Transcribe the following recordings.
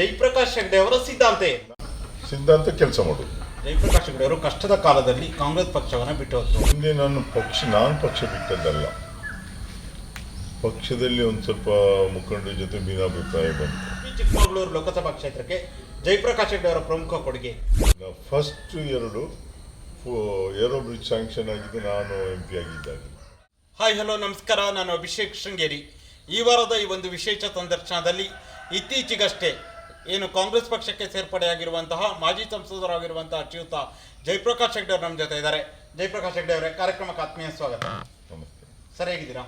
ಜಯಪ್ರಕಾಶ್ ಹೆಗ್ಡೆ ಅವರ ಸಿದ್ಧಾಂತ ಏನು? ಸಿದ್ಧಾಂತ ಕೆಲಸ ಮಾಡೋದು ಜಯಪ್ರಕಾಶ್ ಹೆಗ್ಡೆ ಅವರು ಕಷ್ಟದ ಕಾಲದಲ್ಲಿ ಕಾಂಗ್ರೆಸ್ ಪಕ್ಷವನ್ನು ಬಿಟ್ಟು ಹೋದ್ರು. ಹಿಂದೆ ನಾನು ಪಕ್ಷ ನಾನು ಪಕ್ಷ ಬಿಟ್ಟದ್ದಲ್ಲ. ಪಕ್ಷದಲ್ಲಿ ಒಂದು ಸ್ವಲ್ಪ ಮುಖಂಡರ ಜೊತೆ ಭಿನ್ನಾಭಿಪ್ರಾಯ ಬಂತು. ಈ ಚಿಕ್ಕಮಗಳೂರು ಲೋಕಸಭಾ ಕ್ಷೇತ್ರಕ್ಕೆ ಜಯಪ್ರಕಾಶ್ ಹೆಗ್ಡೆ ಅವರ ಪ್ರಮುಖ ಕೊಡುಗೆ. ಫಸ್ಟ್ ಎರಡು ಏರೋ ಬ್ರಿಡ್ಜ್ ಸ್ಯಾಂಕ್ಷನ್ ಆಗಿದ್ದು ನಾನು ಎಂ ಪಿ ಆಗಿದ್ದಾಗ. ಹಾಯ್ ಹಲೋ ನಮಸ್ಕಾರ. ನಾನು ಅಭಿಷೇಕ್ ಶೃಂಗೇರಿ. ಈ ವಾರದ ಈ ಒಂದು ವಿಶೇಷ ಸಂದರ್ಶನದಲ್ಲಿ ಇತ್ತೀಚೆಗಷ್ಟೇ ಏನು ಕಾಂಗ್ರೆಸ್ ಪಕ್ಷಕ್ಕೆ ಸೇರ್ಪಡೆಯಾಗಿರುವಂತಹ ಮಾಜಿ ಸಂಸದರಾಗಿರುವಂತಹ ಅಚ್ಯುತ ಜಯಪ್ರಕಾಶ್ ಹೆಗ್ಡೆ ಅವರು ನಮ್ಮ ಜೊತೆ ಇದ್ದಾರೆ. ಜಯಪ್ರಕಾಶ್ ಹೆಗ್ಡೆ ಅವರೇ ಕಾರ್ಯಕ್ರಮಕ್ಕೆ ಆತ್ಮೀಯ ಸ್ವಾಗತ. ನಮಸ್ತೆ. ಸರ್ ಹೇಗಿದ್ದೀರಾ?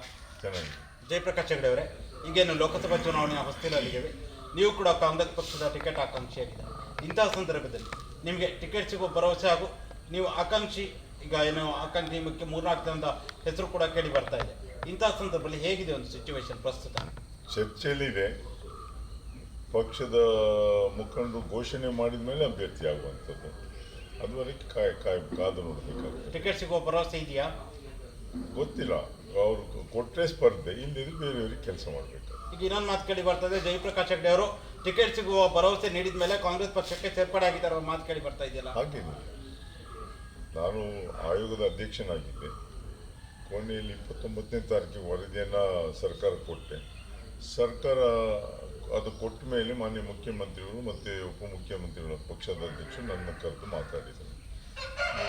ಜಯಪ್ರಕಾಶ್ ಹೆಗ್ಡೆ ಅವರೇ ಈಗೇನು ಲೋಕಸಭಾ ಚುನಾವಣೆಯ ಹೊಸ್ತಿಲಲ್ಲಿವೆ ನೀವು ಕೂಡ ಕಾಂಗ್ರೆಸ್ ಪಕ್ಷದ ಟಿಕೆಟ್ ಆಕಾಂಕ್ಷಿಯಾಗಿದೆ ಇಂತಹ ಸಂದರ್ಭದಲ್ಲಿ ನಿಮಗೆ ಟಿಕೆಟ್ ಸಿಗುವ ಭರವಸೆ ಹಾಗೂ ನೀವು ಆಕಾಂಕ್ಷಿ ಈಗ ಏನು ಆಕಾಂಕ್ಷಿ ನಿಮಗೆ ಮೂರ್ನಾಲ್ಕು ಜನದ ಹೆಸರು ಕೂಡ ಕೇಳಿ ಬರ್ತಾ ಇದೆ. ಇಂತಹ ಸಂದರ್ಭದಲ್ಲಿ ಹೇಗಿದೆ ಒಂದು ಸಿಚುವೇಶನ್ ಪ್ರಸ್ತುತ? ಚರ್ಚೆಯಲ್ಲಿದೆ ಪಕ್ಷದ ಮುಖಂಡರು ಘೋಷಣೆ ಮಾಡಿದ ಮೇಲೆ ಅಭ್ಯರ್ಥಿ ಆಗುವಂಥದ್ದು. ಅದುವರೆಗೆ ಕಾಯ್ ಕಾಯ್ ಕಾದು ನೋಡಬೇಕಾಗ್ತದೆ. ಟಿಕೆಟ್ ಸಿಗುವ ಭರವಸೆ ಇದೆಯಾ? ಗೊತ್ತಿಲ್ಲ. ಅವರು ಕೊಟ್ಟರೆ ಸ್ಪರ್ಧೆ ಇಲ್ಲದಿದ್ರೆ ಬೇರೆಯವ್ರಿಗೆ ಕೆಲಸ ಮಾಡಬೇಕು ಈಗ ಇನ್ನೊಂದು ಮಾತು ಕೇಳಿ ಬರ್ತದೆ. ಜಯಪ್ರಕಾಶ್ ಹೆಗ್ಡೆ ಅವರು ಟಿಕೆಟ್ ಸಿಗುವ ಭರವಸೆ ನೀಡಿದ ಮೇಲೆ ಕಾಂಗ್ರೆಸ್ ಪಕ್ಷಕ್ಕೆ ಸೇರ್ಪಡೆ ಆಗಿದ್ದಾರೆ ಅವ್ರ ಮಾತು ಕೇಳಿ ಬರ್ತಾ ಇದೆಯಲ್ಲ? ಹಾಗೇನು ನಾನು ಆಯೋಗದ ಅಧ್ಯಕ್ಷನಾಗಿದ್ದೆ. ಕೊನೆಯಲ್ಲಿ ಇಪ್ಪತ್ತೊಂಬತ್ತನೇ ತಾರೀಕಿಗೆ ವರದಿಯನ್ನು ಸರ್ಕಾರ ಕೊಟ್ಟೆ. ಸರ್ಕಾರ ಅದು ಕೊಟ್ಟ ಮೇಲೆ ಮಾನ್ಯ ಮುಖ್ಯಮಂತ್ರಿಗಳು ಮತ್ತು ಉಪಮುಖ್ಯಮಂತ್ರಿಗಳ ಪಕ್ಷದ ಅಧ್ಯಕ್ಷರು ನನ್ನ ಕರೆದು ಮಾತಾಡಿದರು.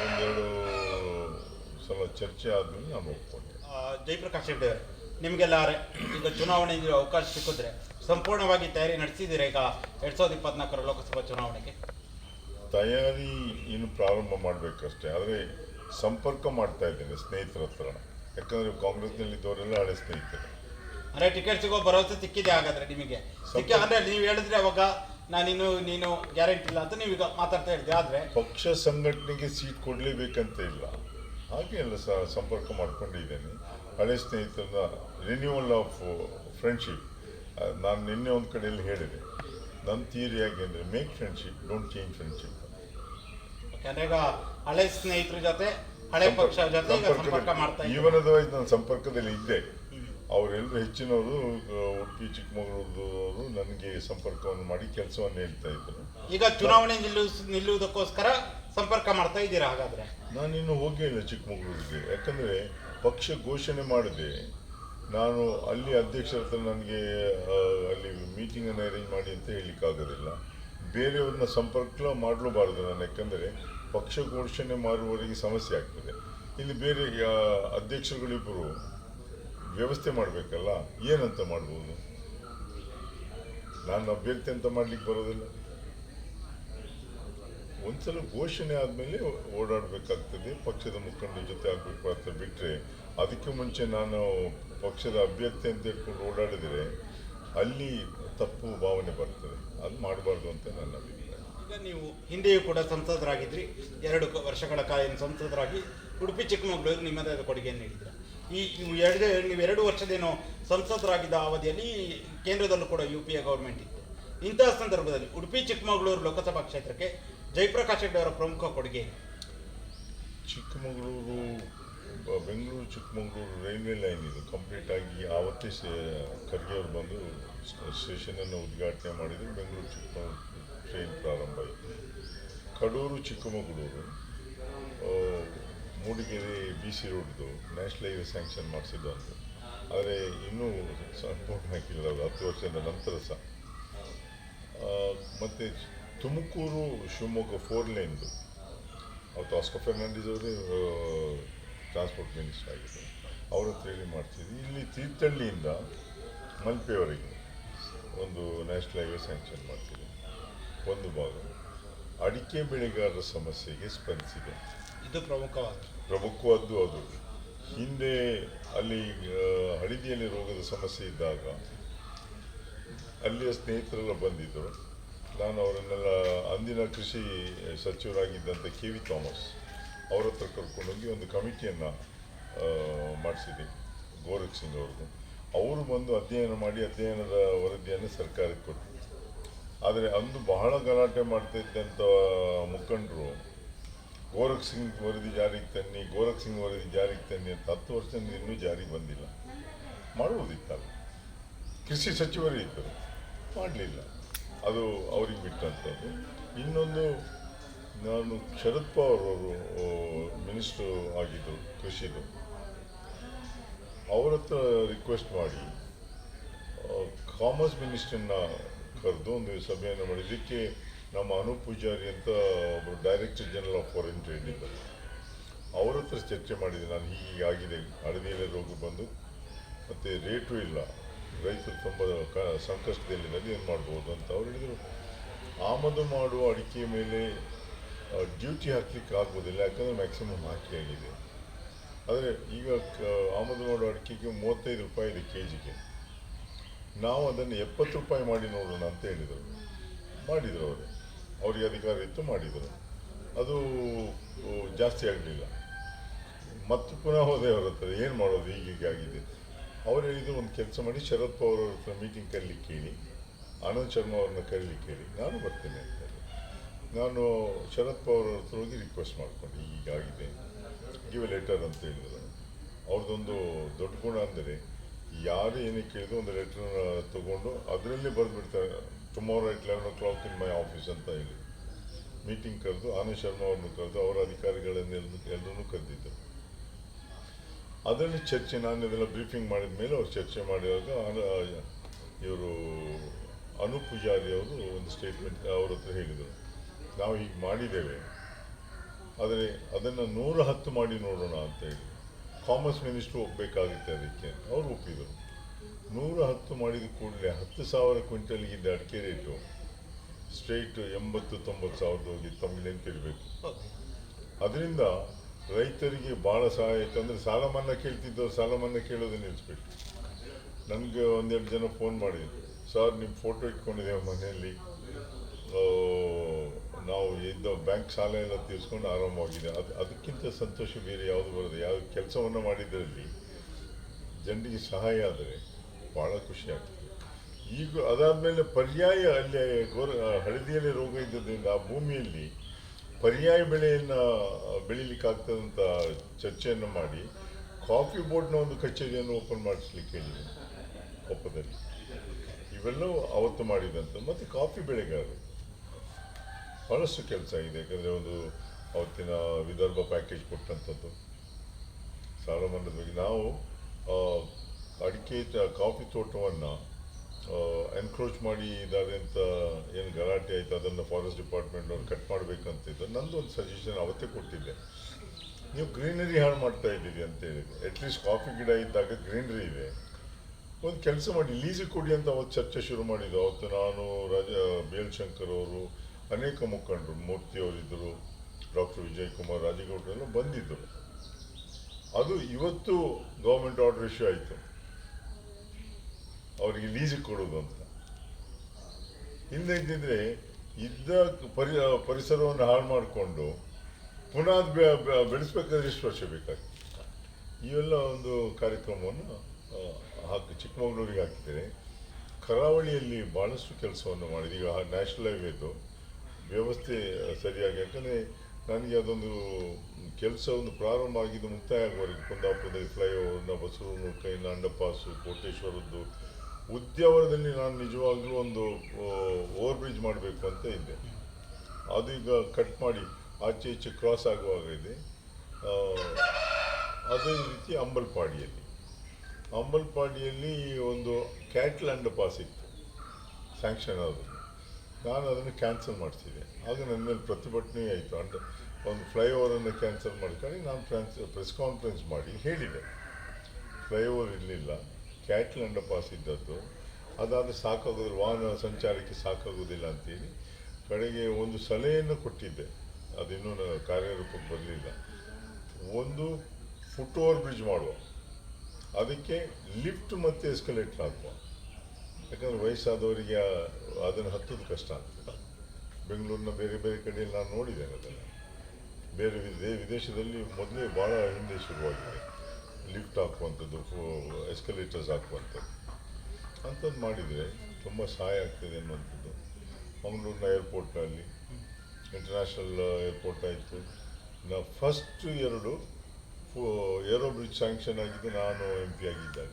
ಒಂದೆರಡು ಸಲ ಚರ್ಚೆ ಆದ್ಮೇಲೆ ನಾನು ಒಪ್ಕೊಂಡೆ. ಜಯಪ್ರಕಾಶ್ ರೆಡ್ಡಿ ನಿಮಗೆಲ್ಲ ಈಗ ಚುನಾವಣೆ ಅವಕಾಶ ಸಿಕ್ಕಿದ್ರೆ ಸಂಪೂರ್ಣವಾಗಿ ತಯಾರಿ ನಡೆಸಿದ್ದೀರಾ ಈಗ ಎರಡ್ ಸಾವಿರದ ಇಪ್ಪತ್ನಾಲ್ಕರ ಲೋಕಸಭಾ ಚುನಾವಣೆಗೆ? ತಯಾರಿ ಇನ್ನು ಪ್ರಾರಂಭ ಮಾಡಬೇಕಷ್ಟೇ ಆದರೆ ಸಂಪರ್ಕ ಮಾಡ್ತಾ ಇದ್ದೇನೆ ಸ್ನೇಹಿತರ ಹತ್ರ. ಯಾಕಂದರೆ ಕಾಂಗ್ರೆಸ್ನಲ್ಲಿದ್ದವರೆಲ್ಲ ಹಳೆ ಸ್ನೇಹಿತರು. ಅಂದ್ರೆ ಟಿಕೆಟ್ ಸಿಗೋ ಭರವಸೆ ಸಿಕ್ಕಿದೆ ಹಾಗಾದ್ರೆ ನಿಮಗೆ. ಸಿಕ್ಕಿ ಅಂದ್ರೆ ನೀವು ಹೇಳಿದ್ರೆ ಅವಾಗ ನಾನಿನ್ನು ನೀನು ಗ್ಯಾರಂಟಿ ಇಲ್ಲ ಅಂತ ನೀವೀಗ ಮಾತಾಡ್ತಾ ಇರ್ತೀವಿ ಆದ್ರೆ ಪಕ್ಷ ಸಂಘಟನೆಗೆ ಸೀಟ್ ಕೊಡ್ಲೇಬೇಕಂತ ಇಲ್ಲ. ಹಾಗೆ ಎಲ್ಲ ಸಂಪರ್ಕ ಮಾಡ್ಕೊಂಡಿದ್ದೇನೆ. ಹಳೆ ಸ್ನೇಹಿತರನ್ನ ರಿನ್ಯೂವಲ್ ಆಫ್ ಫ್ರೆಂಡ್ಶಿಪ್ ನಾನು ನಿನ್ನೆ ಒಂದು ಕಡೆಯಲ್ಲಿ ಹೇಳಿದೆ. ನನ್ನ ಥಿಯರಿ ಹೇಗೆ ಅಂದರೆ make friendship don't change friendship ಯಾಕಂದ್ರೆ ಈಗ ಹಳೆ ಸ್ನೇಹಿತರ ಜೊತೆ ಹಳೆ ಪಕ್ಷ ಜೊತೆ ಸಂಪರ್ಕ ಮಾಡ್ತಾ ಜೀವನದ ವಯಸ್ಸು ನಾನು ಸಂಪರ್ಕದಲ್ಲಿ ಇದ್ದೆ. ಅವರೆಲ್ಲರೂ ಹೆಚ್ಚಿನವರು ಉಡುಪಿ ಚಿಕ್ಕಮಗಳೂರು ನನಗೆ ಸಂಪರ್ಕವನ್ನು ಮಾಡಿ ಕೆಲಸವನ್ನು ಹೇಳ್ತಾ ಇದ್ರು. ಈಗ ಚುನಾವಣೆ ನಿಲ್ಲು ನಿಲ್ಲುವುದಕ್ಕೋಸ್ಕರ ಸಂಪರ್ಕ ಮಾಡ್ತಾ ಇದ್ದೀರಾ ಹಾಗಾದ್ರೆ? ನಾನಿನ್ನು ಹೋಗೇ ಇಲ್ಲ ಚಿಕ್ಕಮಗಳೂರಿಗೆ. ಯಾಕಂದರೆ ಪಕ್ಷ ಘೋಷಣೆ ಮಾಡಿದೆ. ನಾನು ಅಲ್ಲಿ ಅಧ್ಯಕ್ಷರ ಹತ್ರ ನನಗೆ ಅಲ್ಲಿ ಮೀಟಿಂಗನ್ನು ಅರೇಂಜ್ ಮಾಡಿ ಅಂತ ಹೇಳಲಿಕ್ಕಾಗೋದಿಲ್ಲ ಬೇರೆಯವ್ರನ್ನ ಸಂಪರ್ಕ ಮಾಡಲೂಬಾರದು ನಾನು ಯಾಕಂದರೆ ಪಕ್ಷ ಘೋಷಣೆ ಮಾಡುವವರಿಗೆ ಸಮಸ್ಯೆ ಆಗ್ತದೆ. ಇಲ್ಲಿ ಬೇರೆ ಅಧ್ಯಕ್ಷರುಗಳಿಬ್ಬರು ವ್ಯವಸ್ಥೆ ಮಾಡಬೇಕಲ್ಲ, ಏನಂತ ಮಾಡ್ಬೋದು? ನಾನು ಅಭ್ಯರ್ಥಿ ಅಂತ ಮಾಡ್ಲಿಕ್ಕೆ ಬರೋದಿಲ್ಲ. ಒಂದ್ಸಲ ಘೋಷಣೆ ಆದಮೇಲೆ ಓಡಾಡಬೇಕಾಗ್ತದೆ, ಪಕ್ಷದ ಮುಖಂಡರ ಜೊತೆ ಆಗಬೇಕು ಅಂತ ಬಿಟ್ಟರೆ ಅದಕ್ಕೆ ಮುಂಚೆ ನಾನು ಪಕ್ಷದ ಅಭ್ಯರ್ಥಿ ಅಂತ ಹೇಳ್ಕೊಂಡು ಓಡಾಡಿದರೆ ಅಲ್ಲಿ ತಪ್ಪು ಭಾವನೆ ಬರ್ತದೆ. ಅದು ಮಾಡಬಾರ್ದು ಅಂತ ನನ್ನ ಅಭಿಪ್ರಾಯ. ನೀವು ಹಿಂದೆಯೂ ಕೂಡ ಸಂಸದರಾಗಿದ್ರಿ. ಎರಡು ವರ್ಷಗಳ ಕಾಲ ಸಂಸದರಾಗಿ, ಉಡುಪಿ ಚಿಕ್ಕಮಗಳೂರು ನಿಮ್ಮದೇ ಆದ ನೀಡಿದ್ರ? ಈ ಎರಡು ನೀವು ಎರಡು ವರ್ಷದೇನೋ ಸಂಸದರಾಗಿದ್ದ ಅವಧಿಯಲ್ಲಿ ಕೇಂದ್ರದಲ್ಲೂ ಕೂಡ ಯು ಪಿ ಎ ಗೌರ್ಮೆಂಟ್ ಇತ್ತು. ಇಂತಹ ಸಂದರ್ಭದಲ್ಲಿ ಉಡುಪಿ, ಚಿಕ್ಕಮಗಳೂರು ಲೋಕಸಭಾ ಕ್ಷೇತ್ರಕ್ಕೆ ಜಯಪ್ರಕಾಶ್ ಹೆಗ್ಡೆ ಅವರ ಪ್ರಮುಖ ಕೊಡುಗೆ ಚಿಕ್ಕಮಗಳೂರು, ಬೆಂಗಳೂರು, ಚಿಕ್ಕಮಗಳೂರು ರೈಲ್ವೆ ಲೈನ್ ಇದು. ಕಂಪ್ಲೀಟ್ ಆಗಿ ಆವತ್ತೇ ಖರ್ಗೆ ಅವರು ಬಂದು ಸ್ಟೇಷನ್ ಸ್ಟೇಷನನ್ನು ಉದ್ಘಾಟನೆ ಮಾಡಿದರು. ಬೆಂಗಳೂರು, ಚಿಕ್ಕಮಗಳೂರು ಟ್ರೈನ್ ಪ್ರಾರಂಭ ಆಯಿತು. ಕಡೂರು, ಚಿಕ್ಕಮಗಳೂರು ಮೂಡಿಗೆರೆ ಬಿ ಸಿ ರೋಡ್ದು ನ್ಯಾಷನಲ್ ಹೈವೇ ಸ್ಯಾಂಕ್ಷನ್ ಮಾಡಿಸಿದ್ದು ಅಂತ ಆದರೆ ಇನ್ನೂ ಸಂಪೂರ್ಣ ಹಾಕಿಲ್ಲ ಅದು ಹತ್ತು ವರ್ಷದ ನಂತರ ಸಹ. ಮತ್ತು ತುಮಕೂರು ಶಿವಮೊಗ್ಗ ಫೋರ್ ಲೈನ್ದು ಅವತ್ತು ಆಸ್ಕರ್ ಫೆರ್ನಾಂಡಿಸ್ ಅವರೇ ಟ್ರಾನ್ಸ್ಪೋರ್ಟ್ ಮಿನಿಸ್ಟರ್ ಆಗಿದ್ದರು ಅವ್ರ ಹತ್ರ ಹೇಳಿ ಮಾಡ್ತಿದ್ವಿ ಇಲ್ಲಿ ತೀರ್ಥಹಳ್ಳಿಯಿಂದ ಮಲ್ಪೆವರೆಗೆ ಒಂದು ನ್ಯಾಷನಲ್ ಹೈವೇ ಸ್ಯಾಂಕ್ಷನ್ ಮಾಡ್ತಿದೆ ಒಂದು ಭಾಗ. ಅಡಿಕೆ ಬೆಳೆಗಾರರ ಸಮಸ್ಯೆಗೆ ಸ್ಪಂದಿಸಿದೆ. ಇದು ಪ್ರಮುಖವಾದ ಪ್ರಮುಖವಾದ್ದು ಅದು. ಹಿಂದೆ ಅಲ್ಲಿ ಹಳಿದಿಯಲ್ಲಿ ರೋಗದ ಸಮಸ್ಯೆ ಇದ್ದಾಗ ಅಲ್ಲಿಯ ಸ್ನೇಹಿತರೆಲ್ಲ ಬಂದಿದ್ದರು. ನಾನು ಅವರನ್ನೆಲ್ಲ ಅಂದಿನ ಕೃಷಿ ಸಚಿವರಾಗಿದ್ದಂಥ ಕೆ ವಿ ಥಾಮಸ್ ಅವರ ಹತ್ರ ಕರ್ಕೊಂಡೋಗಿ ಒಂದು ಕಮಿಟಿಯನ್ನು ಮಾಡಿಸಿದೆ, ಗೋರಖ್ ಸಿಂಗ್ ಅವ್ರದ್ದು. ಅವರು ಬಂದು ಅಧ್ಯಯನ ಮಾಡಿ, ಅಧ್ಯಯನದ ವರದಿಯನ್ನು ಸರ್ಕಾರಕ್ಕೆ ಕೊಟ್ಟರು. ಆದರೆ ಅಂದು ಬಹಳ ಗಲಾಟೆ ಮಾಡ್ತಾ ಇದ್ದಂಥ ಮುಖಂಡರು ಗೋರಖ್ ಸಿಂಗ್ ವರದಿ ಜಾರಿಗೆ ತನ್ನಿ, ಗೋರಖ್ ಸಿಂಗ್ ವರದಿ ಜಾರಿಗೆ ತನ್ನಿ ಅಂತ ಹತ್ತು ವರ್ಷದಿಂದ ಇನ್ನೂ ಜಾರಿಗೆ ಬಂದಿಲ್ಲ. ಮಾಡುವುದಿತ್ತಲ್ಲ. ಕೃಷಿ ಸಚಿವರು ಇದ್ದರು. ಮಾಡಲಿಲ್ಲ. ಅದು ಅವ್ರಿಗೆ ಬಿಟ್ಟಂಥದ್ದು ಇನ್ನೊಂದು ನಾನು ಶರದ್ ಪವಾರ್ ಅವರು ಮಿನಿಸ್ಟ್ರು ಆಗಿದ್ದರು ಕೃಷಿದು. ಅವ್ರ ಹತ್ರ ರಿಕ್ವೆಸ್ಟ್ ಮಾಡಿ ಕಾಮರ್ಸ್ ಮಿನಿಸ್ಟ್ರನ್ನ ಕರೆದು ಒಂದು ಸಭೆಯನ್ನು ಮಾಡಿ ಇದಕ್ಕೆ ನಮ್ಮ ಅನೂಪ್ ಪೂಜಾರಿ ಅಂತ ಒಬ್ಬರು director general of foreign trade ಇದ್ದಾರೆ. ಅವ್ರ ಹತ್ರ ಚರ್ಚೆ ಮಾಡಿದೆ, ನಾನು ಹೀಗೆ ಆಗಿದೆ ಅಡದಿಯಲ್ಲೇ ರೋಗ ಬಂದು, ಮತ್ತು ರೇಟು ಇಲ್ಲ. ರೈತರು ತುಂಬ ಕ ಸಂಕಷ್ಟದಲ್ಲಿದ್ದಾರೆ ಏನು ಮಾಡ್ಬೋದು ಅಂತ ಅವ್ರು ಹೇಳಿದರು. ಆಮದು ಮಾಡುವ ಅಡಿಕೆ ಮೇಲೆ ಡ್ಯೂಟಿ ಹಾಕಲಿಕ್ಕೆ ಆಗ್ಬೋದಿಲ್ಲ, ಯಾಕಂದರೆ ಮ್ಯಾಕ್ಸಿಮಮ್ ಹಾಕಿ ಆಗಿದೆ. ಆದರೆ ಈಗ ಕ- ಆಮದು ಮಾಡುವ ಅಡಿಕೆಗೆ ಮೂವತ್ತೈದು ರೂಪಾಯಿ ಇದೆ ಕೆ ಜಿಗೆ ನಾವು ಅದನ್ನು ಎಪ್ಪತ್ತು ರೂಪಾಯಿ ಮಾಡಿ ನೋಡೋಣ ಅಂತ ಹೇಳಿದರು. ಮಾಡಿದರು ಅವರು. ಅವರಿಗೆ ಅಧಿಕಾರ ಇತ್ತು ಮಾಡಿದರು. ಅದು ಜಾಸ್ತಿ ಆಗಲಿಲ್ಲ. ಮತ್ತು ಪುನಃ ಹೋದೆ ಅವ್ರ ಹತ್ರ ಏನು ಮಾಡೋದು, ಹೀಗೆ ಆಗಿದೆ. ಅವರು ಹೇಳಿದ್ರು ಒಂದು ಕೆಲಸ ಮಾಡಿ ಶರದ್ ಪವಾರ್ ಅವ್ರ ಹತ್ರ ಮೀಟಿಂಗ್ ಕರೀಲಿಕ್ಕೆ ಹೇಳಿ ಆನಂದ್ ಶರ್ಮಾ ಅವ್ರನ್ನ ಕರೀಲಿಕ್ಕೆ ಹೇಳಿ ನಾನು ಬರ್ತೇನೆ ಅಂತ. ನಾನು ಶರದ್ ಪವಾರ್ ಅವ್ರ ಹತ್ರ ಹೋಗಿ ರಿಕ್ವೆಸ್ಟ್ ಮಾಡ್ಕೊಂಡೆ ಆಗಿದೆ. ಗಿವ್ ಲೆಟರ್ ಅಂತ ಹೇಳಿದ್ರು. ಅವ್ರದ್ದೊಂದು ದೊಡ್ಡ ಗುಣ ಅಂದರೆ, ಯಾರು ಏನಕ್ಕೆ ಕೇಳಿದ್ರು ಒಂದು ಲೆಟ್ರ್ ತಗೊಂಡು, ಅದರಲ್ಲೇ ಬರೆದ್ಬಿಡ್ತಾರೆ tomorrow at eleven o'clock in my office ಅಂತ ಹೇಳಿ. ಮೀಟಿಂಗ್ ಕರೆದು ಆನಂದ್ ಶರ್ಮ ಅವ್ರನ್ನು ಕರೆದು ಅವರ ಅಧಿಕಾರಿಗಳನ್ನೆಲ್ಲ ಎಲ್ಲರೂ ಕರೆದಿದ್ದರು. ಅದರಲ್ಲಿ ಚರ್ಚೆ ನಾನು ಇದೆಲ್ಲ ಬ್ರೀಫಿಂಗ್ ಮಾಡಿದ ಮೇಲೆ ಅವ್ರು ಚರ್ಚೆ ಮಾಡಿದಾಗ ಇವರು ಅನು ಪೂಜಾರಿ ಅವರು ಒಂದು ಸ್ಟೇಟ್ಮೆಂಟ್ ಅವ್ರ ಹತ್ರ ಹೇಳಿದರು. ನಾವು ಹೀಗೆ ಮಾಡಿದ್ದೇವೆ. ಆದರೆ ಅದನ್ನು ನೂರ ಹತ್ತು ಮಾಡಿ ನೋಡೋಣ ಅಂತ ಹೇಳಿ. ಕಾಮರ್ಸ್ ಮಿನಿಸ್ಟ್ರು ಒಪ್ಪಬೇಕಾಗುತ್ತೆ ಅದಕ್ಕೆ ಅವರು ಒಪ್ಪಿದರು. ನೂರ ಹತ್ತು ಮಾಡಿದ ಕೂಡಲೇ ಹತ್ತು ಸಾವಿರ ಕ್ವಿಂಟಲ್ಗಿದ್ದ ಅಡಿಕೆ ರೇಟು ಸ್ಟ್ರೈಟ್ ಎಂಬತ್ತು ತೊಂಬತ್ತು ಸಾವಿರದ ಹೋಗಿ ತಮಗೆ ಹೇಳಬೇಕು ಅದರಿಂದ ರೈತರಿಗೆ ಭಾಳ ಸಹಾಯ ಆಯಿತು ಅಂದರೆ ಸಾಲ ಮನ್ನಾ ಕೇಳ್ತಿದ್ದವ್ರು ಸಾಲ ಮನ್ನಾ ಕೇಳೋದು ನಿಲ್ಲಿಸ್ಬಿಟ್ಟು ನನಗೆ ಒಂದೆರಡು ಜನ ಫೋನ್ ಮಾಡಿದ್ರು. ಸರ್ ನಿಮ್ಮ ಫೋಟೋ ಇಟ್ಕೊಂಡಿದ್ದೇವೆ ಮನೆಯಲ್ಲಿ? ನಾವು ಇದ್ದ ಬ್ಯಾಂಕ್ ಸಾಲ ಎಲ್ಲ ತೀರಿಸ್ಕೊಂಡು ಆರಾಮವಾಗಿದೆ. ಅದು, ಅದಕ್ಕಿಂತ ಸಂತೋಷ ಬೇರೆ ಯಾವುದು ಬರೋದು? ಯಾವ ಕೆಲಸವನ್ನು ಮಾಡಿದ್ದರಲ್ಲಿ ಜನರಿಗೆ ಸಹಾಯ ಆದರೆ ಭಾಳ ಖುಷಿ ಆಗ್ತದೆ. ಈಗ ಅದಾದಮೇಲೆ ಪರ್ಯಾಯ ಅಲ್ಲಿ ಗೋರ ಹಳದಿಯಲ್ಲಿ ರೋಗ ಇದ್ದದ್ರಿಂದ ಆ ಭೂಮಿಯಲ್ಲಿ ಪರ್ಯಾಯ ಬೆಳೆಯನ್ನು ಬೆಳೀಲಿಕ್ಕಾಗ್ತದಂತ ಚರ್ಚೆಯನ್ನು ಮಾಡಿ ಕಾಫಿ ಬೋರ್ಡ್ನ ಒಂದು ಕಚೇರಿಯನ್ನು ಓಪನ್ ಮಾಡಿಸ್ಲಿಕ್ಕೆ ಹೇಳಿದೆ ಕೊಪ್ಪದಲ್ಲಿ. ಇವೆಲ್ಲವೂ ಅವತ್ತು ಮಾಡಿದಂಥ ಮತ್ತು ಕಾಫಿ ಬೆಳೆಗಾರರು. ಬಹಳಷ್ಟು ಕೆಲಸ ಇದೆ, ಯಾಕಂದರೆ ಒಂದು ಅವತ್ತಿನ ವಿದರ್ಭ ಪ್ಯಾಕೇಜ್ ಕೊಟ್ಟಂಥದ್ದು ಸಾಲ ಮನ್ನದ ಬಗ್ಗೆ ನಾವು ಅಡಿಕೆ ಕಾಫಿ ತೋಟವನ್ನು ಎನ್ಕ್ರೋಚ್ ಮಾಡಿ ಇದ್ದಾರೆ ಅಂತ ಏನು ಗಲಾಟೆ ಆಯಿತು, ಅದನ್ನು ಫಾರೆಸ್ಟ್ ಡಿಪಾರ್ಟ್ಮೆಂಟ್ ಅವ್ರು ಕಟ್ ಮಾಡಬೇಕಂತಿದ್ದು ನಂದು ಒಂದು ಸಜೆಷನ್ ಅವತ್ತೇ ಕೊಟ್ಟಿದ್ದೆ. ನೀವು ಗ್ರೀನರಿ ಹಾಳು ಮಾಡ್ತಾ ಇದ್ದೀರಿ ಅಂತ ಹೇಳಿದೆ ಅಟ್ಲೀಸ್ಟ್ ಕಾಫಿ ಗಿಡ ಇದ್ದಾಗ ಗ್ರೀನರಿ ಇದೆ. ಒಂದು ಕೆಲಸ ಮಾಡಿ ಲೀಸಿಗೆ ಕೊಡಿ ಅಂತ ಅವತ್ತು ಚರ್ಚೆ ಶುರು ಮಾಡಿದ್ದು ಅವತ್ತು ನಾನು, ರಾಜ ಬೇಲ್ಶಂಕರ್ ಅವರು, ಅನೇಕ ಮುಖಂಡರು, ಮೂರ್ತಿ ಅವರಿದ್ದರು ಡಾಕ್ಟರ್ ವಿಜಯ್ ಕುಮಾರ್ ರಾಜೇಗೌಡರೆಲ್ಲ ಬಂದಿದ್ದರು ಅದು ಇವತ್ತು ಗೌರ್ಮೆಂಟ್ ಆರ್ಡರ್ ಇಶ್ಯೂ ಆಯಿತು. ಅವರಿಗೆ ಲೀಸಿಗೆ ಕೊಡೋದು ಅಂತ. ಹಿಂದೆ ಇದ್ದಿದ್ರೆ ಇದ್ದ ಪರಿ, ಪರಿಸರವನ್ನು ಹಾಳು ಮಾಡಿಕೊಂಡು ಪುನಃ ಅದು ಬೆಳೆಸ್ಬೇಕಾದ್ರೆ ಎಷ್ಟು ವರ್ಷ ಬೇಕಾಗ್ತದೆ. ಇವೆಲ್ಲ ಒಂದು ಕಾರ್ಯಕ್ರಮವನ್ನು ಹಾಕಿ ಚಿಕ್ಕಮಗಳೂರಿಗೆ ಹಾಕಿದ್ದೇನೆ. ಕರಾವಳಿಯಲ್ಲಿ ಭಾಳಷ್ಟು ಕೆಲಸವನ್ನು ಮಾಡಿದೆ. ಈಗ ನ್ಯಾಷನಲ್ ಹೈವೇದು ವ್ಯವಸ್ಥೆ ಸರಿಯಾಗಿ. ಯಾಕಂದರೆ ನನಗೆ ಅದೊಂದು ಕೆಲಸ ಒಂದು ಪ್ರಾರಂಭ ಆಗಿದ್ದು ಮುಕ್ತಾಯ ಆಗುವವರೆಗೆ. ಕುಂದಾಪುರದಲ್ಲಿ ಫ್ಲೈಓವರ್ನ ಬಸವನ ಕೈನ ಅಂಡರ್ಪಾಸು ಕೋಟೇಶ್ವರದ್ದು ಉದ್ಯಾವರದಲ್ಲಿ ನಾನು ನಿಜವಾಗ್ಲೂ ಒಂದು ಓವರ್ ಬ್ರಿಡ್ಜ್ ಮಾಡಬೇಕು ಅಂತ ಇದ್ದೆ. ಅದು ಈಗ ಕಟ್ ಮಾಡಿ ಆಚೆ ಈಚೆ ಕ್ರಾಸ್ ಆಗುವಾಗ ಇದೆ. ಅದೇ ರೀತಿ ಅಂಬಲ್ಪಾಡಿಯಲ್ಲಿ. ಅಂಬಲ್ಪಾಡಿಯಲ್ಲಿ ಒಂದು ಕ್ಯಾಟ್ಲ್ ಅಂಡ್ ಪಾಸ್ ಇತ್ತು ಸ್ಯಾಂಕ್ಷನ್ ಆದದ್ದು ನಾನು ಅದನ್ನು ಕ್ಯಾನ್ಸಲ್ ಮಾಡಿಸಿದೆ ಆಗ ನನ್ನ ಮೇಲೆ ಪ್ರತಿಭಟನೆ ಆಯಿತು. ಅಂಡ್ ಒಂದು ಫ್ಲೈಓವರನ್ನು ಕ್ಯಾನ್ಸಲ್ ಮಾಡ್ಕೊಂಡು ನಾನು ಫ್ರಾನ್ಸ್ ಪ್ರೆಸ್ ಕಾನ್ಫರೆನ್ಸ್ ಮಾಡಿ, ಹೇಳಿದೆ. ಫ್ಲೈಓವರ್ ಇರಲಿಲ್ಲ ಕ್ಯಾಟ್ಲ್ ಪಾಸ್ ಇದ್ದದ್ದು. ಅದಾದ ಸಾಕಾಗೋದಿಲ್ಲ, ವಾಹನ ಸಂಚಾರಕ್ಕೆ ಸಾಕಾಗೋದಿಲ್ಲ ಅಂತೇಳಿ ಕಡೆಗೆ ಒಂದು ಸಲಹೆಯನ್ನು ಕೊಟ್ಟಿದ್ದೆ. ಅದಿನ್ನೂ ಕಾರ್ಯರೂಪಕ್ಕೆ ಬರಲಿಲ್ಲ. ಒಂದು ಫುಟ್ ಓವರ್ ಬ್ರಿಡ್ಜ್ ಮಾಡುವ. ಅದಕ್ಕೆ ಲಿಫ್ಟ್ ಮತ್ತು ಎಸ್ಕಲೇಟರ್ ಹಾಕುವ. ಯಾಕಂದರೆ ವಯಸ್ಸಾದವರಿಗೆ ಅದನ್ನು ಹತ್ತೋದು ಕಷ್ಟ ಆಗ್ತದೆ. ಬೆಂಗಳೂರಿನ ಬೇರೆ ಬೇರೆ ಕಡೆಯಲ್ಲಿ ನಾನು ನೋಡಿದ್ದೇನೆ ಅದನ್ನು. ಬೇರೆ ವಿದೇ, ವಿದೇಶದಲ್ಲಿ ಮೊದಲೇ ಭಾಳ ಹಿಂದೆ ಶುರುವಾಗಿದೆ. ಲಿಫ್ಟ್ ಹಾಕುವಂಥದ್ದು ಎಸ್ಕಲೇಟರ್ಸ್ ಹಾಕುವಂಥದ್ದು. ಅಂಥದ್ದು ಮಾಡಿದರೆ ತುಂಬ ಸಹಾಯ ಆಗ್ತದೆ ಅನ್ನುವಂಥದ್ದು. ಮಂಗಳೂರಿನ ಏರ್ಪೋರ್ಟ್ನಲ್ಲಿ ಇಂಟರ್ನ್ಯಾಷನಲ್ ಏರ್ಪೋರ್ಟ್ ಆಯಿತು. ನಾ ಫಸ್ಟ್ ಎರಡು ಏರೋ ಬ್ರಿಡ್ಜ್ ಸ್ಯಾಂಕ್ಷನ್ ಆಗಿದ್ದು ನಾನು ಎಂ ಪಿ ಆಗಿದ್ದಾಗ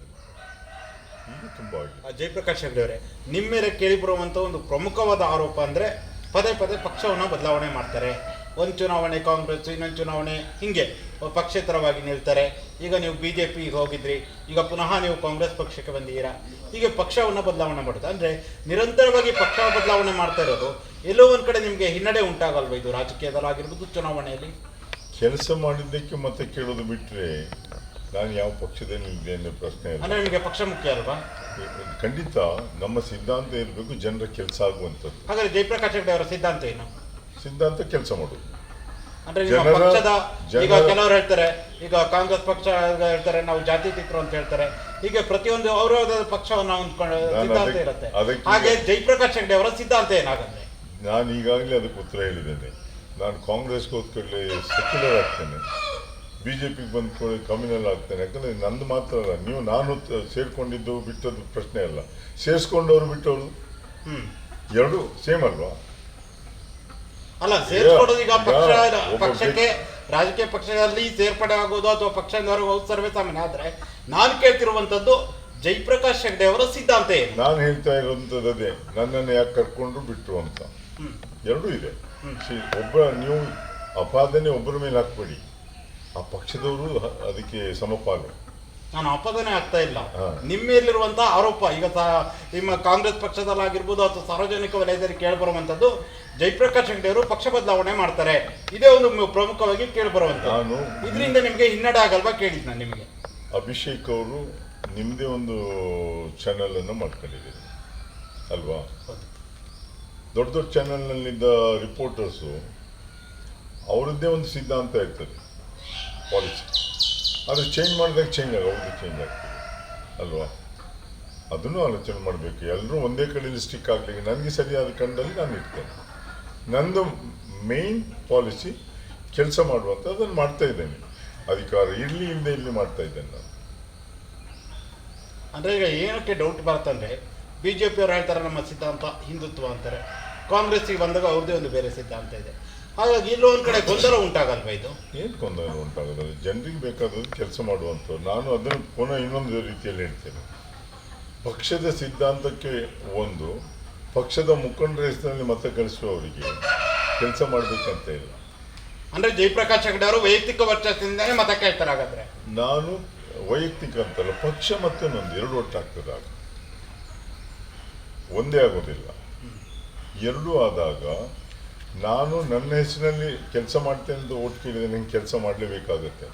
ಈಗ ತುಂಬ ಆಗಿದೆ. ಜಯಪ್ರಕಾಶ್ ಹೆಗ್ಡೆ ಅವರೇ ನಿಮ್ಮ ಮೇಲೆ ಕೇಳಿಬರುವಂಥ ಒಂದು ಪ್ರಮುಖವಾದ ಆರೋಪ ಅಂದರೆ ಪದೇ ಪದೇ ಪಕ್ಷವನ್ನು ಬದಲಾವಣೆ ಮಾಡ್ತಾರೆ. ಒಂದು ಚುನಾವಣೆ, ಕಾಂಗ್ರೆಸ್, ಇನ್ನೊಂದು ಚುನಾವಣೆ, ಹೀಗೆ. ಪಕ್ಷೇತರವಾಗಿ ನಿಲ್ತಾರೆ. ಈಗ ನೀವು ಬಿ ಜೆ ಪಿಗೆ ಹೋಗಿದ್ರಿ ಈಗ ಪುನಃ ನೀವು ಕಾಂಗ್ರೆಸ್ ಪಕ್ಷಕ್ಕೆ ಬಂದಿದ್ದೀರಾ? ಹೀಗೆ ಪಕ್ಷವನ್ನು ಬದಲಾವಣೆ ಮಾಡುತ್ತೆ. ಅಂದರೆ ನಿರಂತರವಾಗಿ ಪಕ್ಷ ಬದಲಾವಣೆ ಮಾಡ್ತಾ ಇರೋದು ಎಲ್ಲೋ ಒಂದು ಕಡೆ ನಿಮಗೆ ಹಿನ್ನಡೆ ಉಂಟಾಗಲ್ವ ಇದು ರಾಜಕೀಯದಲ್ಲಾಗಿರ್ಬೋದು ಚುನಾವಣೆಯಲ್ಲಿ? ಕೆಲಸ ಮಾಡಿದ್ದಕ್ಕೆ ಮತ್ತೆ ಕೇಳೋದು ಬಿಟ್ಟರೆ ನಾನು ಯಾವ ಪಕ್ಷದಲ್ಲಿ ಅನ್ನೋ ಪ್ರಶ್ನೆ ಅಂದರೆ ನಿಮಗೆ ಪಕ್ಷ ಮುಖ್ಯ ಅಲ್ವಾ? ಖಂಡಿತ ನಮ್ಮ ಸಿದ್ಧಾಂತ ಇರಬೇಕು ಜನರ ಕೆಲಸ ಆಗುವಂಥದ್ದು. ಹಾಗಾದರೆ ಜಯಪ್ರಕಾಶ್ ಅವರ ಸಿದ್ಧಾಂತ ಏನು? ಸಿದ್ಧಾಂತ ಕೆಲಸ ಮಾಡೋದು. ಅಂದ್ರೆ ನಿಮ್ಮ ಜನರ- ಪಕ್ಷದ ಈಗ ಜನರ- ಕೆಲವರು ಹೇಳ್ತಾರೆ ಈಗ ಕಾಂಗ್ರೆಸ್ ಪಕ್ಷ ಹೇಳ್ತಾರೆ ನಾವು ಜಾತಿ ಚಿತ್ರ ಅಂತ ಹೇಳ್ತಾರೆ. ಹೀಗೆ ಪ್ರತಿಯೊಂದು ಅವರವರ ಪಕ್ಷವನ್ನು ಹೊಂದ್ಕೊಂಡು ನಾನು ಸಿದ್ಧಾಂತ ಅದಕ್ಕೆ- ಇರುತ್ತೆ. ಅದಕ್ಕೆ- ಹಾಗೆ ಜಯಪ್ರಕಾಶ್ ಹೆಗ್ಡೆ ಅವರ ಸಿದ್ಧಾಂತ ಏನಾಗುತ್ತೆ? ನಾನು ಈಗಾಗಲೇ ಅದಕ್ಕೆ ಉತ್ತರ ಹೇಳಿದ್ದೇನೆ. ನಾನು ಕಾಂಗ್ರೆಸ್ಗೆ ಹೋದ್ಕೊಳ್ಳಿ ಸೆಕ್ಯುಲರ್ ಆಗ್ತೇನೆ. ಬಿ ಜೆ ಪಿಗೆ ಬಂದ್ಕೊಳ್ಳಿ ಕಮ್ಯುನಲ್ ಆಗ್ತೇನೆ. ಯಾಕಂದರೆ ನಂದು ಮಾತ್ರ ಅಲ್ಲ ನೀವು ನಾನು ತ- ಸೇರ್ಕೊಂಡಿದ್ದು ಬಿಟ್ಟದ್ದು ಪ್ರಶ್ನೆ ಅಲ್ಲ. ಸೇರಿಸ್ಕೊಂಡವರು ಬಿಟ್ಟವರು. ಹ್ಮ್. ಎರಡು ಸೇಮ್ ಅಲ್ವಾ? ಅಲ್ಲ ಸೇರ್ಪಡೆ ಈಗ ಪಕ್ಷ ಪಕ್ಷಕ್ಕೆ ರಾಜಕೀಯ ಪಕ್ಷದಲ್ಲಿ ಸೇರ್ಪಡೆ ಆಗೋದು ಅಥವಾ ಪಕ್ಷದಿಂದ ಹೊರಗೆ ಹೋಗೋದು ಸರ್ವೇ ಸಾಮಾನ್ಯ ಆದ್ರೆ ನಾನು ಕೇಳ್ತಿರುವಂತದ್ದು ಜಯಪ್ರಕಾಶ್ ಹೆಗ್ಡೆ ಅವರ ಸಿದ್ಧಾಂತ ಏನು? ನಾನು ಹೇಳ್ತಾ ಇರುವಂತದ್ದು ಅದೇ ನನ್ನನ್ನು ಯಾಕೆ ಕರ್ಕೊಂಡ್ರು ಬಿಟ್ರು ಅಂತ. ಎರಡೂ ಇದೆ. ಒಬ್ಬ ನೀವು ಅಪಾದನೆ ಒಬ್ಬರ ಮೇಲೆ ಹಾಕ್ಬೇಡಿ. ಆ ಪಕ್ಷದವರು ಅದಕ್ಕೆ ಸಮಪಾಲು. ನಾನು ಅಪಾದನೆ ಆಗ್ತಾ ಇಲ್ಲ. ನಿಮ್ಮ ಮೇಲಿರುವಂತಹ ಆರೋಪ ಈಗ ನಿಮ್ಮ ಕಾಂಗ್ರೆಸ್ ಪಕ್ಷದಲ್ಲಾಗಿರ್ಬೋದು ಅಥವಾ ಸಾರ್ವಜನಿಕ ವಲಯದಲ್ಲಿ ಕೇಳಿಬರುವಂತದ್ದು ಜಯಪ್ರಕಾಶ್ ಹೆಗ್ಡೆ ಅವರು ಪಕ್ಷ ಬದಲಾವಣೆ ಮಾಡ್ತಾರೆ. ಇದೇ ಒಂದು ಪ್ರಮುಖವಾಗಿ ಕೇಳಬರುವಂತ ನಾನು ಇದರಿಂದ ನಿಮಗೆ ಹಿನ್ನಡೆ ಆಗಲ್ವಾ ಕೇಳಿದ್ ನಾನು ನಿಮಗೆ? ಅಭಿಷೇಕ್ ಅವರು ನಿಮ್ಮದೇ ಒಂದು ಚಾನಲನ್ನು ಮಾಡ್ಕೊಂಡಿದ್ದೀರಿ. ಅಲ್ವಾ? ದೊಡ್ಡ ದೊಡ್ಡ ಚಾನಲ್ನಲ್ಲಿದ್ದ ರಿಪೋರ್ಟರ್ಸು ಅವರದ್ದೇ ಒಂದು ಸಿದ್ಧಾಂತ ಇರ್ತದೆ ಪಾಲಿಸಿ ಅದು ಚೇಂಜ್ ಮಾಡಿದಾಗ ಚೇಂಜ್ ಆಗ ಅವ್ರದ್ದು ಚೇಂಜ್ ಆಗ್ತದೆ. ಅಲ್ವಾ? ಅದನ್ನು ಆಲೋಚನೆ ಮಾಡಬೇಕು. ಎಲ್ಲರೂ ಒಂದೇ ಕಡೆಯಲ್ಲಿ ಸ್ಟಿಕ್ ಆಗಲಿ ನನಗೆ ಸರಿಯಾದ ಕಂಡಲ್ಲಿ ನಾನು ಇರ್ತೇನೆ ನಂದು ಮೇನ್ ಪಾಲಿಸಿ ಕೆಲಸ ಮಾಡುವಂಥ ಅದನ್ನು ಮಾಡ್ತಾ ಇದ್ದೇನೆ. ಅಧಿಕಾರ ಇರಲಿ ಇಲ್ಲದೆ ಇಲ್ಲಿ ಮಾಡ್ತಾ ಇದ್ದೇನೆ ನಾನು. ಅಂದರೆ ಈಗ ಏನಕ್ಕೆ ಡೌಟ್ ಬರುತ್ತಂದರೆ ಬಿ ಜೆ ಅವರು ಹೇಳ್ತಾರೆ ನಮ್ಮ ಸಿದ್ಧಾಂತ ಹಿಂದುತ್ವ ಅಂತಾರೆ. ಕಾಂಗ್ರೆಸ್ಸಿಗೆ ಬಂದಾಗ ಅವ್ರದ್ದೇ ಒಂದು ಬೇರೆ ಸಿದ್ಧಾಂತ ಇದೆ. ಹಾಗಾಗಿ ಇಲ್ಲೋ ಒಂದು ಕಡೆ ಗೊಂದಲ ಉಂಟಾಗಲ್ವ ಇದು? ಏನು ಗೊಂದಲ ಉಂಟಾಗೋದಿಲ್ಲ ಜನರಿಗೆ ಬೇಕಾದದ್ದು ಕೆಲಸ ಮಾಡುವಂಥವ್ರು. ನಾನು ಅದನ್ನು ಪುನಃ ಇನ್ನೊಂದು ರೀತಿಯಲ್ಲಿ ಹೇಳ್ತೇನೆ. ಪಕ್ಷದ ಸಿದ್ಧಾಂತಕ್ಕೆ ಒಂದು ಪಕ್ಷದ ಮುಖಂಡರ ಹೆಸರಲ್ಲಿ ಮತ ಕಳಿಸುವವರಿಗೆ ಕೆಲಸ ಮಾಡಬೇಕಂತ ಇಲ್ಲ. ಅಂದ್ರೆ ಜಯಪ್ರಕಾಶ್ ಹೆಗ್ಡೆ ಅವರು ವೈಯಕ್ತಿಕ ವರ್ಚಸ್ಸಿಂದನೇ ಮತ ಕೇಳ್ತಾರೆ ಹಾಗಾದ್ರೆ ನಾನು ವೈಯಕ್ತಿಕ ಅಂತಲ್ಲ ಪಕ್ಷ ಮತ್ತೆ ನಂದು ಎರಡು ಒಟ್ಟಾಗ್ತದೆ ಆಗ ಒಂದೇ ಆಗೋದಿಲ್ಲ. ಎರಡೂ ಆದಾಗ ನಾನು ನನ್ನ ಹೆಸರಿನಲ್ಲಿ ಕೆಲಸ ಮಾಡ್ತೇನೆ ಅಂತ ಓಟ್ ಕೇಳಿದ್ರೆ ನಂಗೆ ಕೆಲಸ ಮಾಡಲೇಬೇಕಾಗತ್ತೆ.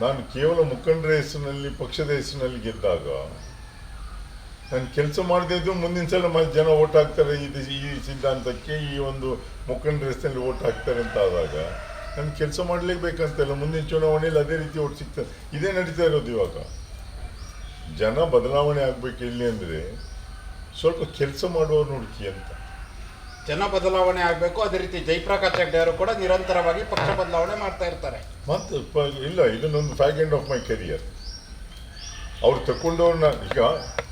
ನಾನು ಕೇವಲ ಮುಖಂಡರ ಹೆಸರಿನಲ್ಲಿ ಪಕ್ಷದ ಹೆಸರಿನಲ್ಲಿ ಗೆದ್ದಾಗ ನಾನು ಕೆಲಸ ಮಾಡದೇ ಇದ್ದು ಮುಂದಿನ ಸಲ ಮತ್ತೆ ಜನ ಓಟ್ ಹಾಕ್ತಾರೆ ಇದು ಈ ಸಿದ್ಧಾಂತಕ್ಕೆ ಈ ಒಂದು ಮುಖಂಡ ಹೆಸರಿನಲ್ಲಿ ಓಟ್ ಹಾಕ್ತಾರೆ ಅಂತ ಆದಾಗ ನಾನು ಕೆಲಸ ಮಾಡಲೇಬೇಕಂತಲ್ಲ ಮುಂದಿನ ಚುನಾವಣೆಯಲ್ಲಿ ಅದೇ ರೀತಿ ಓಟ್ ಸಿಗ್ತದೆ ಇದೇ ನಡೀತಾ ಇರೋದು ಇವಾಗ. ಜನ ಬದಲಾವಣೆ ಆಗಬೇಕು ಇಲ್ಲಿ ಅಂದರೆ ಸ್ವಲ್ಪ ಕೆಲಸ ಮಾಡುವವ್ರು ಹುಡುಕಿ ಅಂತ. ಜನ ಬದಲಾವಣೆ ಆಗಬೇಕು ಅದೇ ರೀತಿ ಜಯಪ್ರಕಾಶ್ ಹೆಗ್ಡೆ ಅವರು ಕೂಡ ನಿರಂತರವಾಗಿ ಪಕ್ಷ ಬದಲಾವಣೆ ಮಾಡ್ತಾ ಇರ್ತಾರೆ. ಮತ್ತು ಇಲ್ಲ ಇದನ್ನೊಂದು fag end of my career ಅವ್ರು ತಗೊಂಡವ್ರನ್ನ ಈಗ